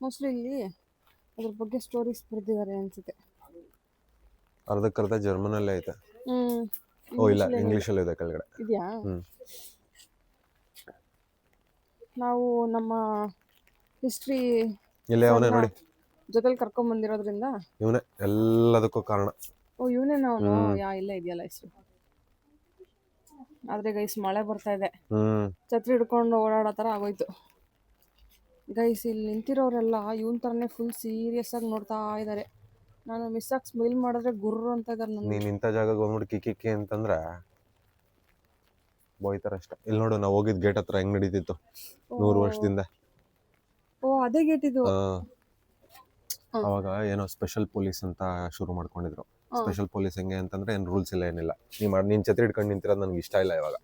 ಮೋಸ್ಟ್ಲಿ ಇಲ್ಲಿ ಅದ್ರ ಬಗ್ಗೆ ಸ್ಟೋರೀಸ್ ಬರ್ದಿದ್ದಾರೆ ಅನ್ಸುತ್ತೆ. ಅರ್ಧಕ್ಕರ್ಧ ಜರ್ಮನ್ ಅಲ್ಲೇ ಐತೆ. ಓ ಇಲ್ಲ ಇಂಗ್ಲಿಷ್ ಅಲ್ಲಿ ಇದೆ. ಕೆಳಗಡೆ. ಇದೆಯಾ. ನಾವು ನಮ್ಮ ಹಿಸ್ಟ್ರಿ ಇಲ್ಲೇ ಅವನೇ ನೋಡಿ. ಜೊತೆಲಿ ಕರ್ಕೊಂಡ್ ಬಂದಿರೋದ್ರಿಂದ? ಇವನೇ ಎಲ್ಲದಕ್ಕೂ ಕಾರಣ. ಓ ಇವನೇ ನಾವು ಯಾ ಇಲ್ಲ ಇದೆಯಲ್ಲ ಹೆಸರು ಆದ್ರೆ ಗೈಸ್ ಮಳೆ ಬರ್ತಾ ಇದೆ. ಛತ್ರಿ ಹಿಡ್ಕೊಂಡು ಓಡಾಡೋ ತರ ಆಗೋಯ್ತು. ಗೈಸ್ ಇಲ್ಲಿ ನಿಂತಿರೋರೆಲ್ಲ ಇವನ್ ತರನೇ ಫುಲ್ ಸೀರಿಯಸ್ ಆಗಿ ನೋಡ್ತಾ ಇದ್ದಾರೆ ನಾನು ಮಿಸ್ ಆಗಿ ಸ್ಮೈಲ್ ಮಾಡಿದ್ರೆ ಗುರು ಅಂತ ಇದಾರೆ ನೀನು ನೀನ್ ಇಂಥ ಜಾಗಕ್ಕೆ ಹೋಗ್ಬಿಟ್ಟು ಕಿಕ್ಕಿ ಅಂತಂದ್ರೆ ಬೋಯ್ತಾರ ಅಷ್ಟ. ಇಲ್ಲಿ ನೋಡು ನಾವು ಹೋಗಿದ್ ಗೇಟ್ ಹತ್ರ ಹೆಂಗ್ ನಡೀತಿತ್ತು? ನೂರು ವರ್ಷದಿಂದ. ಓ ಅದೇ ಗೇಟ್ ಇದು? ಆ, ಅವಾಗ ಏನೋ ಸ್ಪೆಷಲ್ ಪೊಲೀಸ್ ಅಂತ ಶುರು ಮಾಡ್ಕೊಂಡಿದ್ರು. ಹಾ. ಸ್ಪೆಷಲ್ ಪೊಲೀಸ್ ಹೆಂಗೆ ಅಂತಂದ್ರೆ ಏನ್ ರೂಲ್ಸ್ ಇಲ್ಲ ಏನಿಲ್ಲ. ನೀ ಮಾಡ್ ನೀನ್ ಛತ್ರಿ ಹಿಡ್ಕೊಂಡು ನಿಂತಿರೋದು ನನ್ಗೆ ಇಷ್ಟ ಇಲ್ಲ ಇವಾಗ.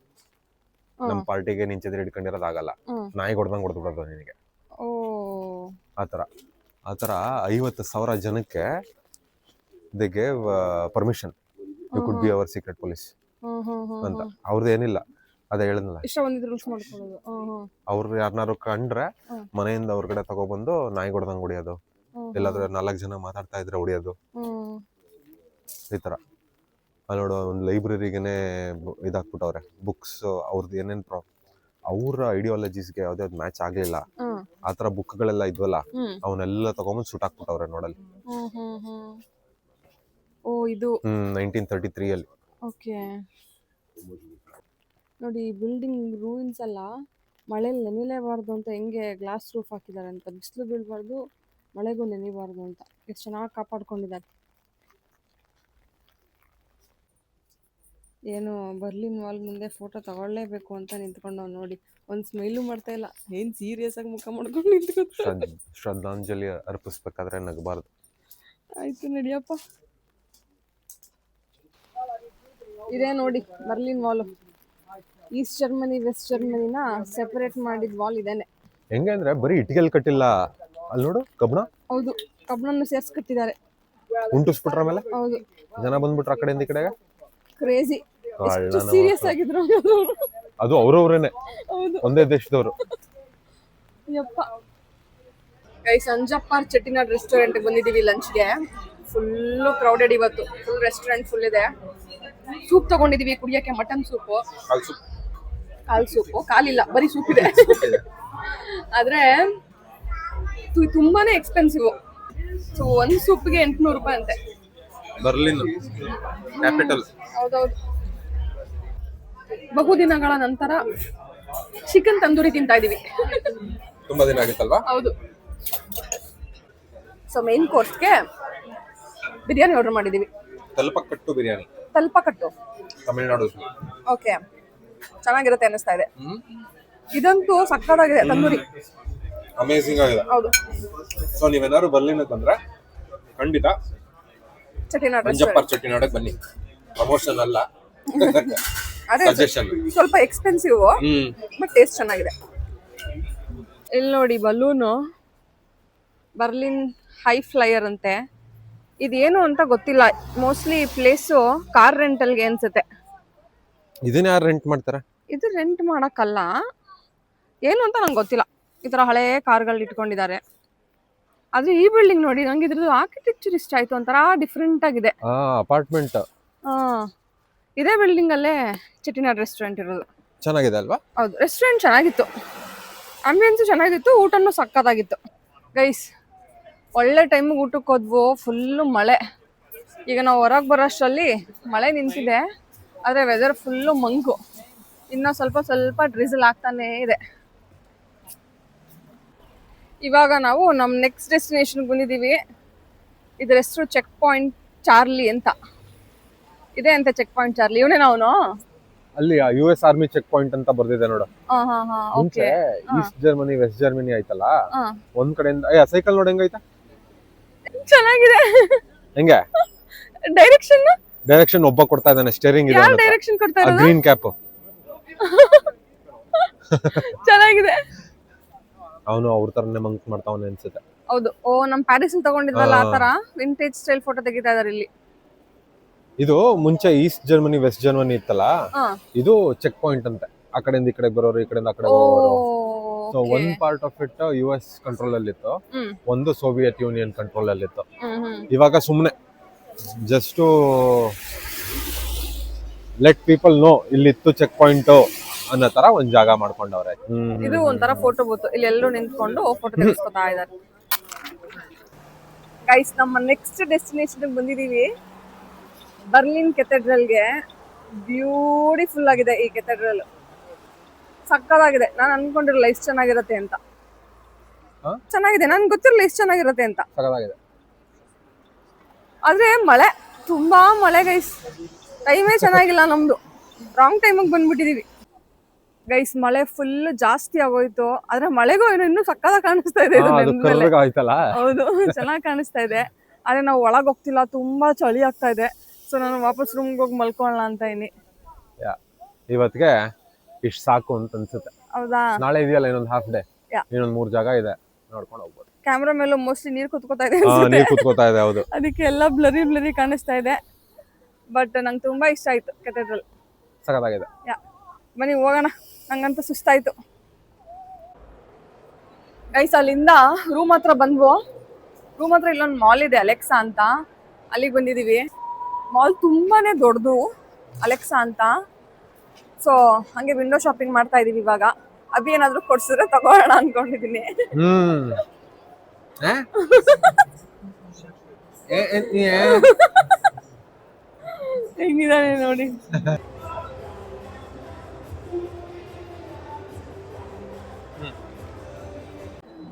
ಹಾ. ನಮ್ಮ ಪಾರ್ಟಿಗೆ ನೀನ್ ಛತ್ರಿ ಹಿಡ್ಕೊಂಡಿರೋದು ಆಗಲ್ಲ. ಹ್ಮ್. ನಾಯಿ ಹೊಡ್ದಂಗ್ ಹೊಡೆದು ಬಿಡೋದು ನಿನಗೆ. ಓ. ಆತರ. ಆತರ ಐವತ್ತು ಸಾವಿರ ಜನಕ್ಕೆ they gave permission you could be our secret police ಅಂತ. ಅವ್ರದ್ದು ಏನಿಲ್ಲ. ಅದೇ ಹೇಳಿದ್ನಲ್ಲ. ಇಷ್ಟ ಬಂದಿದ್ದು ರೂಲ್ಸ್ ಮಾಡ್ಕೊಳ್ಳೋದು. ಹ್ಮ್ ಹ್ಮ್. ಅವ್ರು ಯಾರನ್ನಾರು ಕಂಡ್ರೆ ಹ್ಮ್. ಮನೆಯಿಂದ ಹೊರಗಡೆ ತಗೊಬಂದು ನಾಯಿ ಹೊಡ್ದಂಗ್ ಹೊಡಿಯೋದು. ಹ್ಮ್ ಎಲ್ಲಾದ್ರೂ ನಾಲ್ಕು ಜನ ಮಾತಾಡ್ತಾ ಇದ್ರೆ ಹೊಡಿಯೋದು. ಹ್ಮ್. ಈ ಥರ ಅಲ್ಲಿ ನೋಡು ಒಂದು ಲೈಬ್ರರಿಗೆನೆ ಇದಾಕ್ಬಿಟ್ಟವ್ರೆ. ಬುಕ್ಸ್ ಅವ್ರದ್ದು ಏನೇನು ಪ್ರಾ ಅವ್ರ ಐಡಿಯಾಲಜೀಸ್ಗೆ ಯಾವುದೇ ಮ್ಯಾಚ್ ಆಗಲಿಲ್ಲ. ಹ್ಮ್. ಆ ಥರ ಬುಕ್ಗಳೆಲ್ಲ ಇದ್ವಲ್ಲ ಹ್ಮ್. ಅವನ್ನೆಲ್ಲ ತಗೊಂಬಂದು ಸುಟ್ಟಾಕ್ಬಿಟ್ಟವ್ರೆ ನೋಡಲ್ಲಿ. ಹ್ಮ್ ಹ್ಮ್ ಹ್ಮ್. ಓ ಇದು ನೈನ್ಟೀನ್ ತರ್ಟಿ ತ್ರೀಯಲ್ಲಿ ಓಕೆ. ನೋಡಿ ಬಿಲ್ಡಿಂಗ್ ರೂಯಿನ್ಸ್ ಎಲ್ಲ ಮಳೆಯಲ್ಲಿ ನೆನಿಲೇಬಾರ್ದು ಅಂತ ಹೆಂಗೆ ಗ್ಲಾಸ್ ರೂಫ್ ಹಾಕಿದ್ದಾರೆ ಅಂತ. ಬಿಸಿಲು ಬೀಳಬಾರ್ದು ಮಳೆಗೂ ನೆನಿಬಾರ್ದು ಅಂತ. ಎಷ್ಟು ಚೆನ್ನಾಗಿ ಕಾಪಾಡ್ಕೊಂಡಿದ್ದಾರೆ. ಏನು ಬರ್ಲಿನ್ ವಾಲ್ ಮುಂದೆ ಫೋಟೋ ತಗೊಳ್ಳೇಬೇಕು ಅಂತ ನಿಂತ್ಕೊಂಡು ನೋಡಿ. ಒಂದು ಸ್ಮೈಲು ಮಾಡ್ತಾ ಇಲ್ಲ. ಏನು ಸೀರಿಯಸ್ ಆಗಿ ಮುಖ ಮಾಡ್ಕೊಂಡು ನಿಂತ್ಕೊಂಡು ಶ್ರದ್ ಶ್ರದ್ಧಾಂಜಲಿ ಅರ್ಪಿಸ್ಬೇಕಾದ್ರೆ ನಗಬಾರ್ದು. ಆಯ್ತು ನಡಿಯಪ್ಪ. ಇದೇ ನೋಡಿ Berlin Wall East Germany West ಜರ್ಮನಿನ separate ಮಾಡಿದ ವಾಲ್ ಇದೇನೆ. ಹೆಂಗೆ ಅಂದ್ರೆ ಬರೀ ಇಟ್ಟಿಗೆಲ್ ಕಟ್ಟಿಲ್ಲ. ಅಲ್ಲಿ ನೋಡು ಕಬ್ಬಣ. ಹೌದು ಕಬ್ಬಣನ್ನು ಸೇರ್ಸ್ಕಟ್ಟಿದ್ದಾರೆ ಉಂಟಿಸ್ಬಿಟ್ರ ಮೇಲೆ ಹೌದು. ಜನ ಬಂದ್ಬಿಟ್ರ ಆ ಕಡೆಯಿಂದ ಈ ಕಡೆಗೆ? ಕ್ರೇಜಿ ಸೀರಿಯಸ್ ಆಗಿದ್ರು. ಅದು ಅವ್ರವ್ರೇನೆ. ಒಂದೇ ದೇಶದವರು. ಯಪ್ಪ. ಗೈಸ್ ಅಂಜಪ್ಪಾರ್ ಚಟ್ಟಿನಾಡ್ ರೆಸ್ಟೋರೆಂಟ್ ಬಂದಿದೀವಿ ಲಂಚ್ಗೆ ಫುಲ್ಲು ಕ್ರೌಡೆಡ್ ಇವತ್ತು. ಫುಲ್ ರೆಸ್ಟೋರೆಂಟ್ ಫುಲ್ ಇದೆ. ಸೂಪ್ ತಗೊಂಡಿದೀವಿ ಕುಡಿಯಕ್ಕೆ ಮಟನ್ ಸೂಪ್. ಕಾಲ್ ಸೂಪು. ಕಾಲಿಲ್ಲ ಬರೀ ಸೂಪ್ ಇದೆ. ಆದ್ರೆ ತುಂಬಾನೇ ಎಕ್ಸ್ಪೆನ್ಸಿವ್ ಸೊ ಒಂದ್ ಸೂಪ್ಗೆ ಎಂಟ್ನೂರು ರೂಪಾಯಿ ಅಂತೆ. ಬರ್ಲಿನ್ ಕ್ಯಾಪಿಟಲ್ ಹೌದೌದು. ಬಹು ದಿನಗಳ ನಂತರ ಚಿಕನ್ ತಂದೂರಿ ತಿಂತಾ ಇದೀವಿ. ತುಂಬಾ ದಿನ ಆಗಿತ್ತಲ್ವಾ? ಹೌದು. ಸೊ ಮೇನ್ ಕೋರ್ಸ್ಗೆ ಬಿರಿಯಾನಿ ಆರ್ಡರ್ ಮಾಡಿದೀವಿ. ತಲಪಕಟ್ಟು ಬಿರಿಯಾನಿ. ತಲ್ಪಕಟ್ಟು. ತಮಿಳ್ನಾಡು ಓಕೆ ಚೆನ್ನಾಗಿರುತ್ತೆ ಅನ್ನಿಸ್ತಾ ಇದೆ. ಇದಂತೂ ಸಕ್ಕತ್ತಾಗಿದೆ ತಂದೂರಿ. ಅಮೇಸಿಂಗ್ ಆಗಿದೆ. ಹೌದು. ಸೊ ನೀವೇನಾದ್ರು ಬರ್ಲಿನ್ ತಂದ್ರೆ ಖಂಡಿತ ಚೆಟ್ಟಿನಾಡ್ ಮಂಜಪ್ಪ ಚಟ್ಟಿನಾಡಕ್ ಬನ್ನಿ. ಪ್ರಮೋಷನ್ ಅಲ್ಲ. [LAUGHS] ಅದೇ ಸಜೆಷನ್ ಸ್ವಲ್ಪ ಎಕ್ಸ್ಪೆನ್ಸಿವ್ ಬಟ್ ಟೇಸ್ಟ್ ಚೆನ್ನಾಗಿದೆ. ಇಲ್ಲಿ ನೋಡಿ ಬಲೂನು ಬರ್ಲಿನ್ ಹೈ ಫ್ಲೈಯರ್ ಅಂತೆ. ಇದೇನು ಅಂತ ಗೊತ್ತಿಲ್ಲ. ಮೋಸ್ಟ್ಲಿ ಪ್ಲೇಸು ಕಾರ್ ರೆಂಟಲ್ಗೆ ಅನ್ಸುತ್ತೆ. ಇದನ್ನ ಯಾರು ರೆಂಟ್ ಮಾಡ್ತಾರೆ? ಇದು ರೆಂಟ್ ಮಾಡೋಕ್ಕಲ್ಲ. ಏನು ಅಂತ ನಂಗೆ ಗೊತ್ತಿಲ್ಲ. ಈ ಥರ ಹಳೇ ಕಾರ್ಗಳು ಇಟ್ಕೊಂಡಿದ್ದಾರೆ. ಆದರೆ ಈ ಬಿಲ್ಡಿಂಗ್ ನೋಡಿ ನಂಗೆ ಇದ್ರದ್ದು ಆರ್ಕಿಟೆಕ್ಚರ್ ಇಷ್ಟ ಆಯಿತು ಒಂಥರ ಡಿಫ್ರೆಂಟ್ ಆಗಿದೆ. ಆ ಅಪಾರ್ಟ್ಮೆಂಟ್ ಇದೆ ಇದೇ ಬಿಲ್ಡಿಂಗಲ್ಲೇ ಚೆಟ್ಟಿನಾಡ್ ರೆಸ್ಟೋರೆಂಟ್ ಇರೋದು. ಚೆನ್ನಾಗಿದೆ ಅಲ್ವಾ? ಹೌದು ರೆಸ್ಟೋರೆಂಟ್ ಚೆನ್ನಾಗಿತ್ತು. ಆಂಬಿಯನ್ಸು ಚೆನ್ನಾಗಿತ್ತು ಊಟನೂ ಸಕ್ಕತ್ತಾಗಿತ್ತು. ಗೈಸ್ ಒಳ್ಳೆ ಟೈಮ್ ಊಟಕ್ಕೆ ಹೋದ್ವು ಫುಲ್ಲು ಮಳೆ. ಈಗ ನಾವು ಹೊರಗೆ ಬರೋಷ್ಟರಲ್ಲಿ ಮಳೆ ನಿಂತಿದೆ ಆದರೆ ವೆದರ್ ಫುಲ್ಲು ಮಂಕು. ಇನ್ನೂ ಸ್ವಲ್ಪ ಸ್ವಲ್ಪ ಡ್ರಿಸಲ್ ಆಗ್ತಾನೇ ಇದೆ. ಇವಾಗ ನಾವು ನಮ್ಮ ನೆಕ್ಸ್ಟ್ ಡೆಸ್ಟಿನೇಷನ್ಗೆ ಬಂದಿದ್ದೀವಿ. ಇದ್ರ ಹೆಸರು ಚೆಕ್ ಪಾಯಿಂಟ್ ಚಾರ್ಲಿ ಅಂತ. ಇದೆ ಅಂತ ಚೆಕ್ ಪಾಯಿಂಟ್ ಚಾರ್ಲಿ ಇವನೇ ನಾವು ಅಲ್ಲಿ U S army checkpoint ಅಂತ ಬರ್ದಿದೆ ನೋಡು. ಮುಂಚೆ ಈಸ್ಟ್ ಜರ್ಮನಿ ವೆಸ್ಟ್ ಜರ್ಮನಿ ಆಯ್ತಲ್ಲ? ಒಂದ್ ಕಡೆಯಿಂದ ಸೈಕಲ್ ನೋಡಿ ಹೆಂಗೈತ? ಚೆನ್ನಾಗಿದೆ. ಹೆಂಗೆ? ಡೈರೆಕ್ಷನ್ ಡೈರೆಕ್ಷನ್ ಒಬ್ಬ ಕೊಡ್ತಾ ಇದ್ದಾನೆ ಸ್ಟೇರಿಂಗ್ ಇದೆ ಯಾರು ಡೈರೆಕ್ಷನ್ ಕೊಡ್ತಾ ಇರೋದು? ಗ್ರೀನ್ ಕ್ಯಾಪ್ [LAUGHS] ಚೆನ್ನಾಗಿದೆ. ಅವನು ಅವ್ರ ತರನೇ ಮಂಕ್ ಮಾಡ್ತಾವನೆ ಅನ್ಸುತ್ತೆ. ಹೌದು. ಓ ನಮ್ ಪ್ಯಾರಿಸ್ ತಗೊಂಡಿದ್ರಲ್ಲ ಆ. ಆ. ತರ ವಿಂಟೇಜ್ ಸ್ಟೈಲ್ ಫೋಟೋ ತೆಗಿತಾ ಇದಾರೆ ಇಲ್ಲಿ. ಇದು ಮುಂಚೆ ಈಸ್ಟ್ ಜರ್ಮನಿ ವೆಸ್ಟ್ ಜರ್ಮನಿ ಇತ್ತಲ್ಲ? ಇದು ಚೆಕ್ ಪಾಯಿಂಟ್ ಅಂತೆ. ಆ ಕಡೆಯಿಂದ ಈ ಕಡೆ ಬರೋರು ಈ ಕಡೆಯಿಂದ ಆ ಕಡೆ ಹೋಗೋರು ಸೊ ಒಂದ್ one part of it U S control ಅಲ್ಲಿ ಇತ್ತು ಒಂದು ಸೋವಿಯತ್ ಯೂನಿಯನ್ ಕಂಟ್ರೋಲ್ ಅಲ್ಲಿ ಇತ್ತು ಇವಾಗ ಸುಮ್ಮನೆ ಜಸ್ಟ್ ಲೆಟ್ ಪೀಪಲ್ ನೋ ಇಲ್ಲಿತ್ತು ಚೆಕ್ ಪಾಯಿಂಟ್ ಅನ್ನೋ ತರ ಒಂದ್ ಜಾಗ ಮಾಡ್ಕೊಂಡವ್ರೆ. ಇದು ಒಂಥರ ಫೋಟೋ ಬೂತ್ ಇಲ್ಲಿ ಎಲ್ಲರೂ ನಿಂತ್ಕೊಂಡು ಫೋಟೋ ತೆಗೆಸ್ಕೊತಾ ಇದಾರೆ ಗೈಸ್ ನಮ್ಮ ನೆಕ್ಸ್ಟ್ ಡೆಸ್ಟಿನೇಷನ್ ಬಂದಿದೀವಿ ಬರ್ಲಿನ್ ಕೆಥೆಡ್ರಲ್ಗೆ ಬ್ಯೂಟಿಫುಲ್ ಆಗಿದೆ ಈ ಕೆಥೆಡ್ರಲ್ ಸಕ್ಕದಾಗಿದೆ. ನಾನು ಅನ್ಕೊಂಡಿರಲ್ಲ ಇಷ್ಟು ಚೆನ್ನಾಗಿರತ್ತೆ ಅಂತ. ಹಾ? ಚೆನ್ನಾಗಿದೆ. ನನ್ಗೆ ಗೊತ್ತಿರಲ್ಲ ಇಷ್ಟು ಚೆನ್ನಾಗಿರತ್ತೆ ಅಂತ. ಸಗದಾಗಿದೆ ಆದ್ರೆ ಮಳೆ ತುಂಬಾ ಮಳೆ ಗೈಸ್ ಟೈಮೇ ಚೆನ್ನಾಗಿಲ್ಲ ನಮ್ದು. ರಾಂಗ್ ಟೈಮಿಗೆ ಬಂದ್ಬಿಟ್ಟಿದೀವಿ. ಗೈಸ್ ಮಳೆ ಫುಲ್ ಜಾಸ್ತಿ ಆಗೋಯ್ತು. ಆದ್ರೆ ಮಳೆಗೂ ಏನು ಇನ್ನೂ ಸಕ್ಕದ ಕಾಣಿಸ್ತಾ ಇದೆ ಇದು ಹಾ, ಅದು ನೆನ್ದ್ಮೇಲೆ. ಕರ್ರಗ ಆಯ್ತಲ್ಲ? ಹೌದು ಚೆನ್ನಾಗಿ ಕಾಣಿಸ್ತಾ ಇದೆ. ಆದ್ರೆ ನಾವು ಒಳಗ್ ಹೋಗ್ತಿಲ್ಲ. ತುಂಬಾ ಚಳಿ ಆಗ್ತಾ ಇದೆ. ಸೊ ನಾನು ವಾಪಸ್ ರೂಮ್ಗೆ ಹೋಗಿ ಮಲ್ಕೊಳ್ಳೋಣ ಅಂತ ಇದೀನಿ ಯಾ. ಇವತ್ತಿಗೆ ಇಷ್ಟ ಸಾಕು ಅಂತ ಅನ್ಸುತ್ತೆ. ಹೌದಾ? ನಾಳೆ ಇದೆಯಲ್ಲ ಇನ್ನೊಂದ್ ಹಾಫ್ ಡೇ ಯಾ. ಇನ್ನೊಂದ್ ಮೂರ್ ಜಾಗ ಇದೆ. ನೋಡ್ಕೊಂಡು ಹೋಗ್ಬೋದು. ಕ್ಯಾಮ್ರಾ ಮೇಲೆ ಮೋಸ್ಟ್ಲಿ ನೀರ್ ಕುತ್ಕೋತಾ ಇದೆ ನೀರು ಕುತ್ಕೋತಾ ಇದೆ ಹೌದು. ಅದಕ್ಕೆ ಎಲ್ಲ ಬ್ಲರಿ ಬ್ಲರಿ ಕಾಣಿಸ್ತಾ ಇದೆ. ಬಟ್ ನಂಗೆ ತುಂಬಾ ಇಷ್ಟ ಆಯ್ತು ಕೆಥೆಡ್ರಲ್ ಸಖತ್ತಾಗಿದೆ. ಯಾ. ಬನ್ನಿ ಹೋಗೋಣ. ನಂಗಂತ ಸುಸ್ತಾಯ್ತು. ಗೈಸ್ ಅಲ್ಲಿಂದ ರೂಮ್ ಹತ್ರ ಬಂದ್ವು? ರೂಮ್ ಹತ್ರ ಇಲ್ಲೊಂದು ಮಾಲ್ ಇದೆ ಅಲೆಕ್ಸಾ ಅಂತ. ಅಲ್ಲಿಗೆ ಬಂದಿದ್ದೀವಿ ಮಾಲ್ ತುಂಬಾನೇ ದೊಡ್ಡದು ಅಲೆಕ್ಸಾ ಅಂತ. ಸೊ ಹಂಗೆ ವಿಂಡೋ ಶಾಪಿಂಗ್ ಮಾಡ್ತಾ ಇದೀವಿ ಇವಾಗ. ಅಭಿ ಏನಾದ್ರು ಕೊಡ್ಸಿದ್ರೆ ತಗೋಣ ಅನ್ಕೊಂಡಿದೀನಿ. ಹ್ಮ್. ಏ? ಏ, ಏ, ನೀ ಏ? ಹೆಂಗಿದಾನೆ ನೋಡಿ.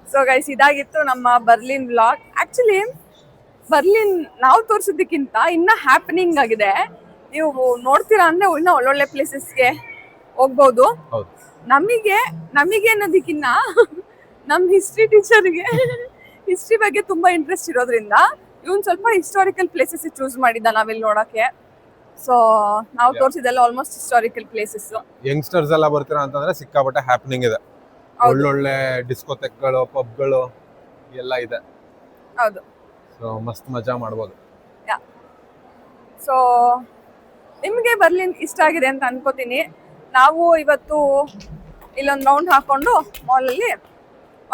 ಸೊ ಗೈಸ್ ಇದಾಗಿತ್ತು ನಮ್ಮ ಬರ್ಲಿನ್ ವ್ಲಾಗ್ ಆಕ್ಚುಲಿ ಬರ್ಲಿನ್ ನಾವು ತೋರಿಸೋದಕ್ಕಿಂತ ಇನ್ನ ಹ್ಯಾಪನಿಂಗ್ ಆಗಿದೆ. ನೀವು ನೋಡ್ತೀರಾ ಅಂದ್ರೆ ಇನ್ನೂ ಒಳ್ಳೊಳ್ಳೆ ಪ್ಲೇಸಸ್ಗೆ ಹೋಗ್ಬೋದು. ಹೌದು. ನಮಗೆ ನಮಗೆ ಅನ್ನೋದಕ್ಕಿನ್ನ ನಮ್ಮ ಹಿಸ್ಟ್ರಿ ಟೀಚರ್ಗೆ ಹಿಸ್ಟ್ರಿ ಬಗ್ಗೆ ತುಂಬಾ ಇಂಟ್ರೆಸ್ಟ್ ಇರೋದ್ರಿಂದ ಇವನ್ ಸ್ವಲ್ಪ ಹಿಸ್ಟಾರಿಕಲ್ ಪ್ಲೇಸಸ್ ಚೂಸ್ ಮಾಡಿದ್ದ ನಾವಿಲ್ಲಿ ನೋಡಕ್ಕೆ ಸೊ ನಾವು ತೋರಿಸಿದೆಲ್ಲ ಆಲ್ಮೋಸ್ಟ್ ಹಿಸ್ಟಾರಿಕಲ್ ಪ್ಲೇಸಸ್ ಯಂಗ್ಸ್ಟರ್ಸ್ ಎಲ್ಲ ಬರ್ತೀರಾ ಅಂತಂದ್ರೆ ಸಿಕ್ಕಾಪಟ್ಟೆ ಹ್ಯಾಪನಿಂಗ್ ಇದೆ. ಒಳ್ಳೊಳ್ಳೆ ಡಿಸ್ಕೋತೆಕ್ಗಳು ಪಬ್ಗಳು ಎಲ್ಲ ಇದೆ. ಹೌದು. ಸೊ ಮಸ್ತ್ ಮಜಾ ಮಾಡ್ಬೋದು. ಸೊ ನಿಮಗೆ ಬರ್ಲಿನ್ ಇಷ್ಟ ಆಗಿದೆ ಅಂತ ಅನ್ಕೋತೀನಿ. ನಾವು ಇವತ್ತು ಇಲ್ಲೊಂದು ರೌಂಡ್ ಹಾಕೊಂಡು ಮಾಲಲ್ಲಿ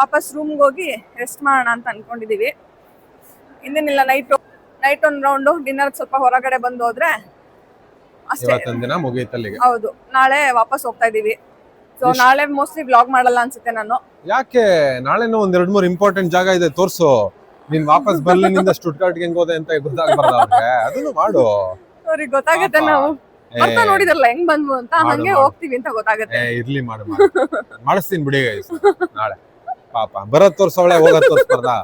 ವಾಪಸ್ ರೂಮ್ಗೆ ಹೋಗಿ ರೆಸ್ಟ್ ಮಾಡೋಣ ಅಂತ ಅನ್ಕೊಂಡಿದೀವಿ. ಇನ್ನೇನಿಲ್ಲ ನೈಟ್ ನೈಟ್ ಒಂದು ರೌಂಡು ಡಿನ್ನರ್ ಸ್ವಲ್ಪ ಹೊರಗಡೆ ಬಂದು ಹೋದ್ರೆ ಅಷ್ಟೇ. ಹೌದು ನಾಳೆ ವಾಪಸ್ ಹೋಗ್ತಾ ಇದೀವಿ. ಸೊ ನಾಳೆ ಮೋಸ್ಟ್ಲಿ ಬ್ಲಾಗ್ ಮಾಡಲ್ಲ ಅನ್ಸುತ್ತೆ ನಾನು. ಯಾಕೆ? ನಾಳೆನೂ ಒಂದ್ ಎರಡ್ ಮೂರ್ ಇಂಪಾರ್ಟೆಂಟ್ ಜಾಗ ಇದೆ ತೋರ್ಸು. ನೀನ್ ವಾಪಸ್ ಬರ್ಲಿನಿಂದ ಸ್ಟುಟ್ಗಾರ್ಟ್ ಹೆಂಗ್ ಹೋದೆ ಅಂತ ಗೊತ್ತಾಗ್ಬಾರ್ದು ಅದನ್ನು ಮಾಡು. ಅವ್ರಿಗೆ ಗೊತ್ತಾಗುತ್ತೆ ನಾವು. ಮತ್ತೆ ನೋಡಿದ್ರಲ್ಲ ಹೆಂಗ್ ಬಂದ್ವು ಅಂತ ಹಂಗೆ ಹೋಗ್ತೀವಿ ಅಂತ ಗೊತ್ತಾಗುತ್ತೆ. ಇರ್ಲಿ ಮಾಡು ಮಾಡು. ಮಾಡಿಸ್ತೀನಿ ಬಿಡಿ guys. ನಾಳೆ. ಪಾಪ. ಬರತ್ ತೋರ್ಸವಳೆ ಹೋಗತ್ ತೋರ್ಸ್ಬಾರ್ದಾ?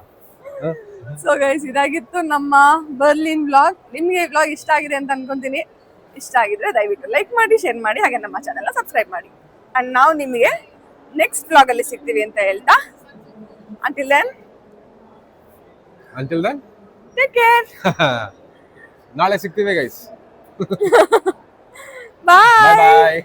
ಸೊ ಗೈಸ್ ಇದಾಗಿತ್ತು ನಮ್ಮ ಬರ್ಲಿನ್ ಬ್ಲಾಗ್ ನಿಮ್ಗೆ ಬ್ಲಾಗ್ ಇಷ್ಟ ಆಗಿದೆ ಅಂತ ಅನ್ಕೊಂತೀನಿ. ಇಷ್ಟ ಆಗಿದ್ರೆ ದಯವಿಟ್ಟು ಲೈಕ್ ಮಾಡಿ ಶೇರ್ ಮಾಡಿ ಹಾಗೆ ನಮ್ಮ ಚಾನೆಲ್ ಸಬ್ಸ್ಕ್ರೈಬ್ ಮಾಡಿ. ಅಂಡ್ ನಾವು ನಿಮಗೆ ನೆಕ್ಸ್ಟ್ ಬ್ಲಾಗ್ ಅಲ್ಲಿ ಸಿಗ್ತೀವಿ ಅಂತ ಹೇಳ್ತಾ until then until then take care ನಾಳೆ ಸಿಗ್ತೀವಿ ಗೈಸ್ ಬಾಯ್ ಬಾಯ್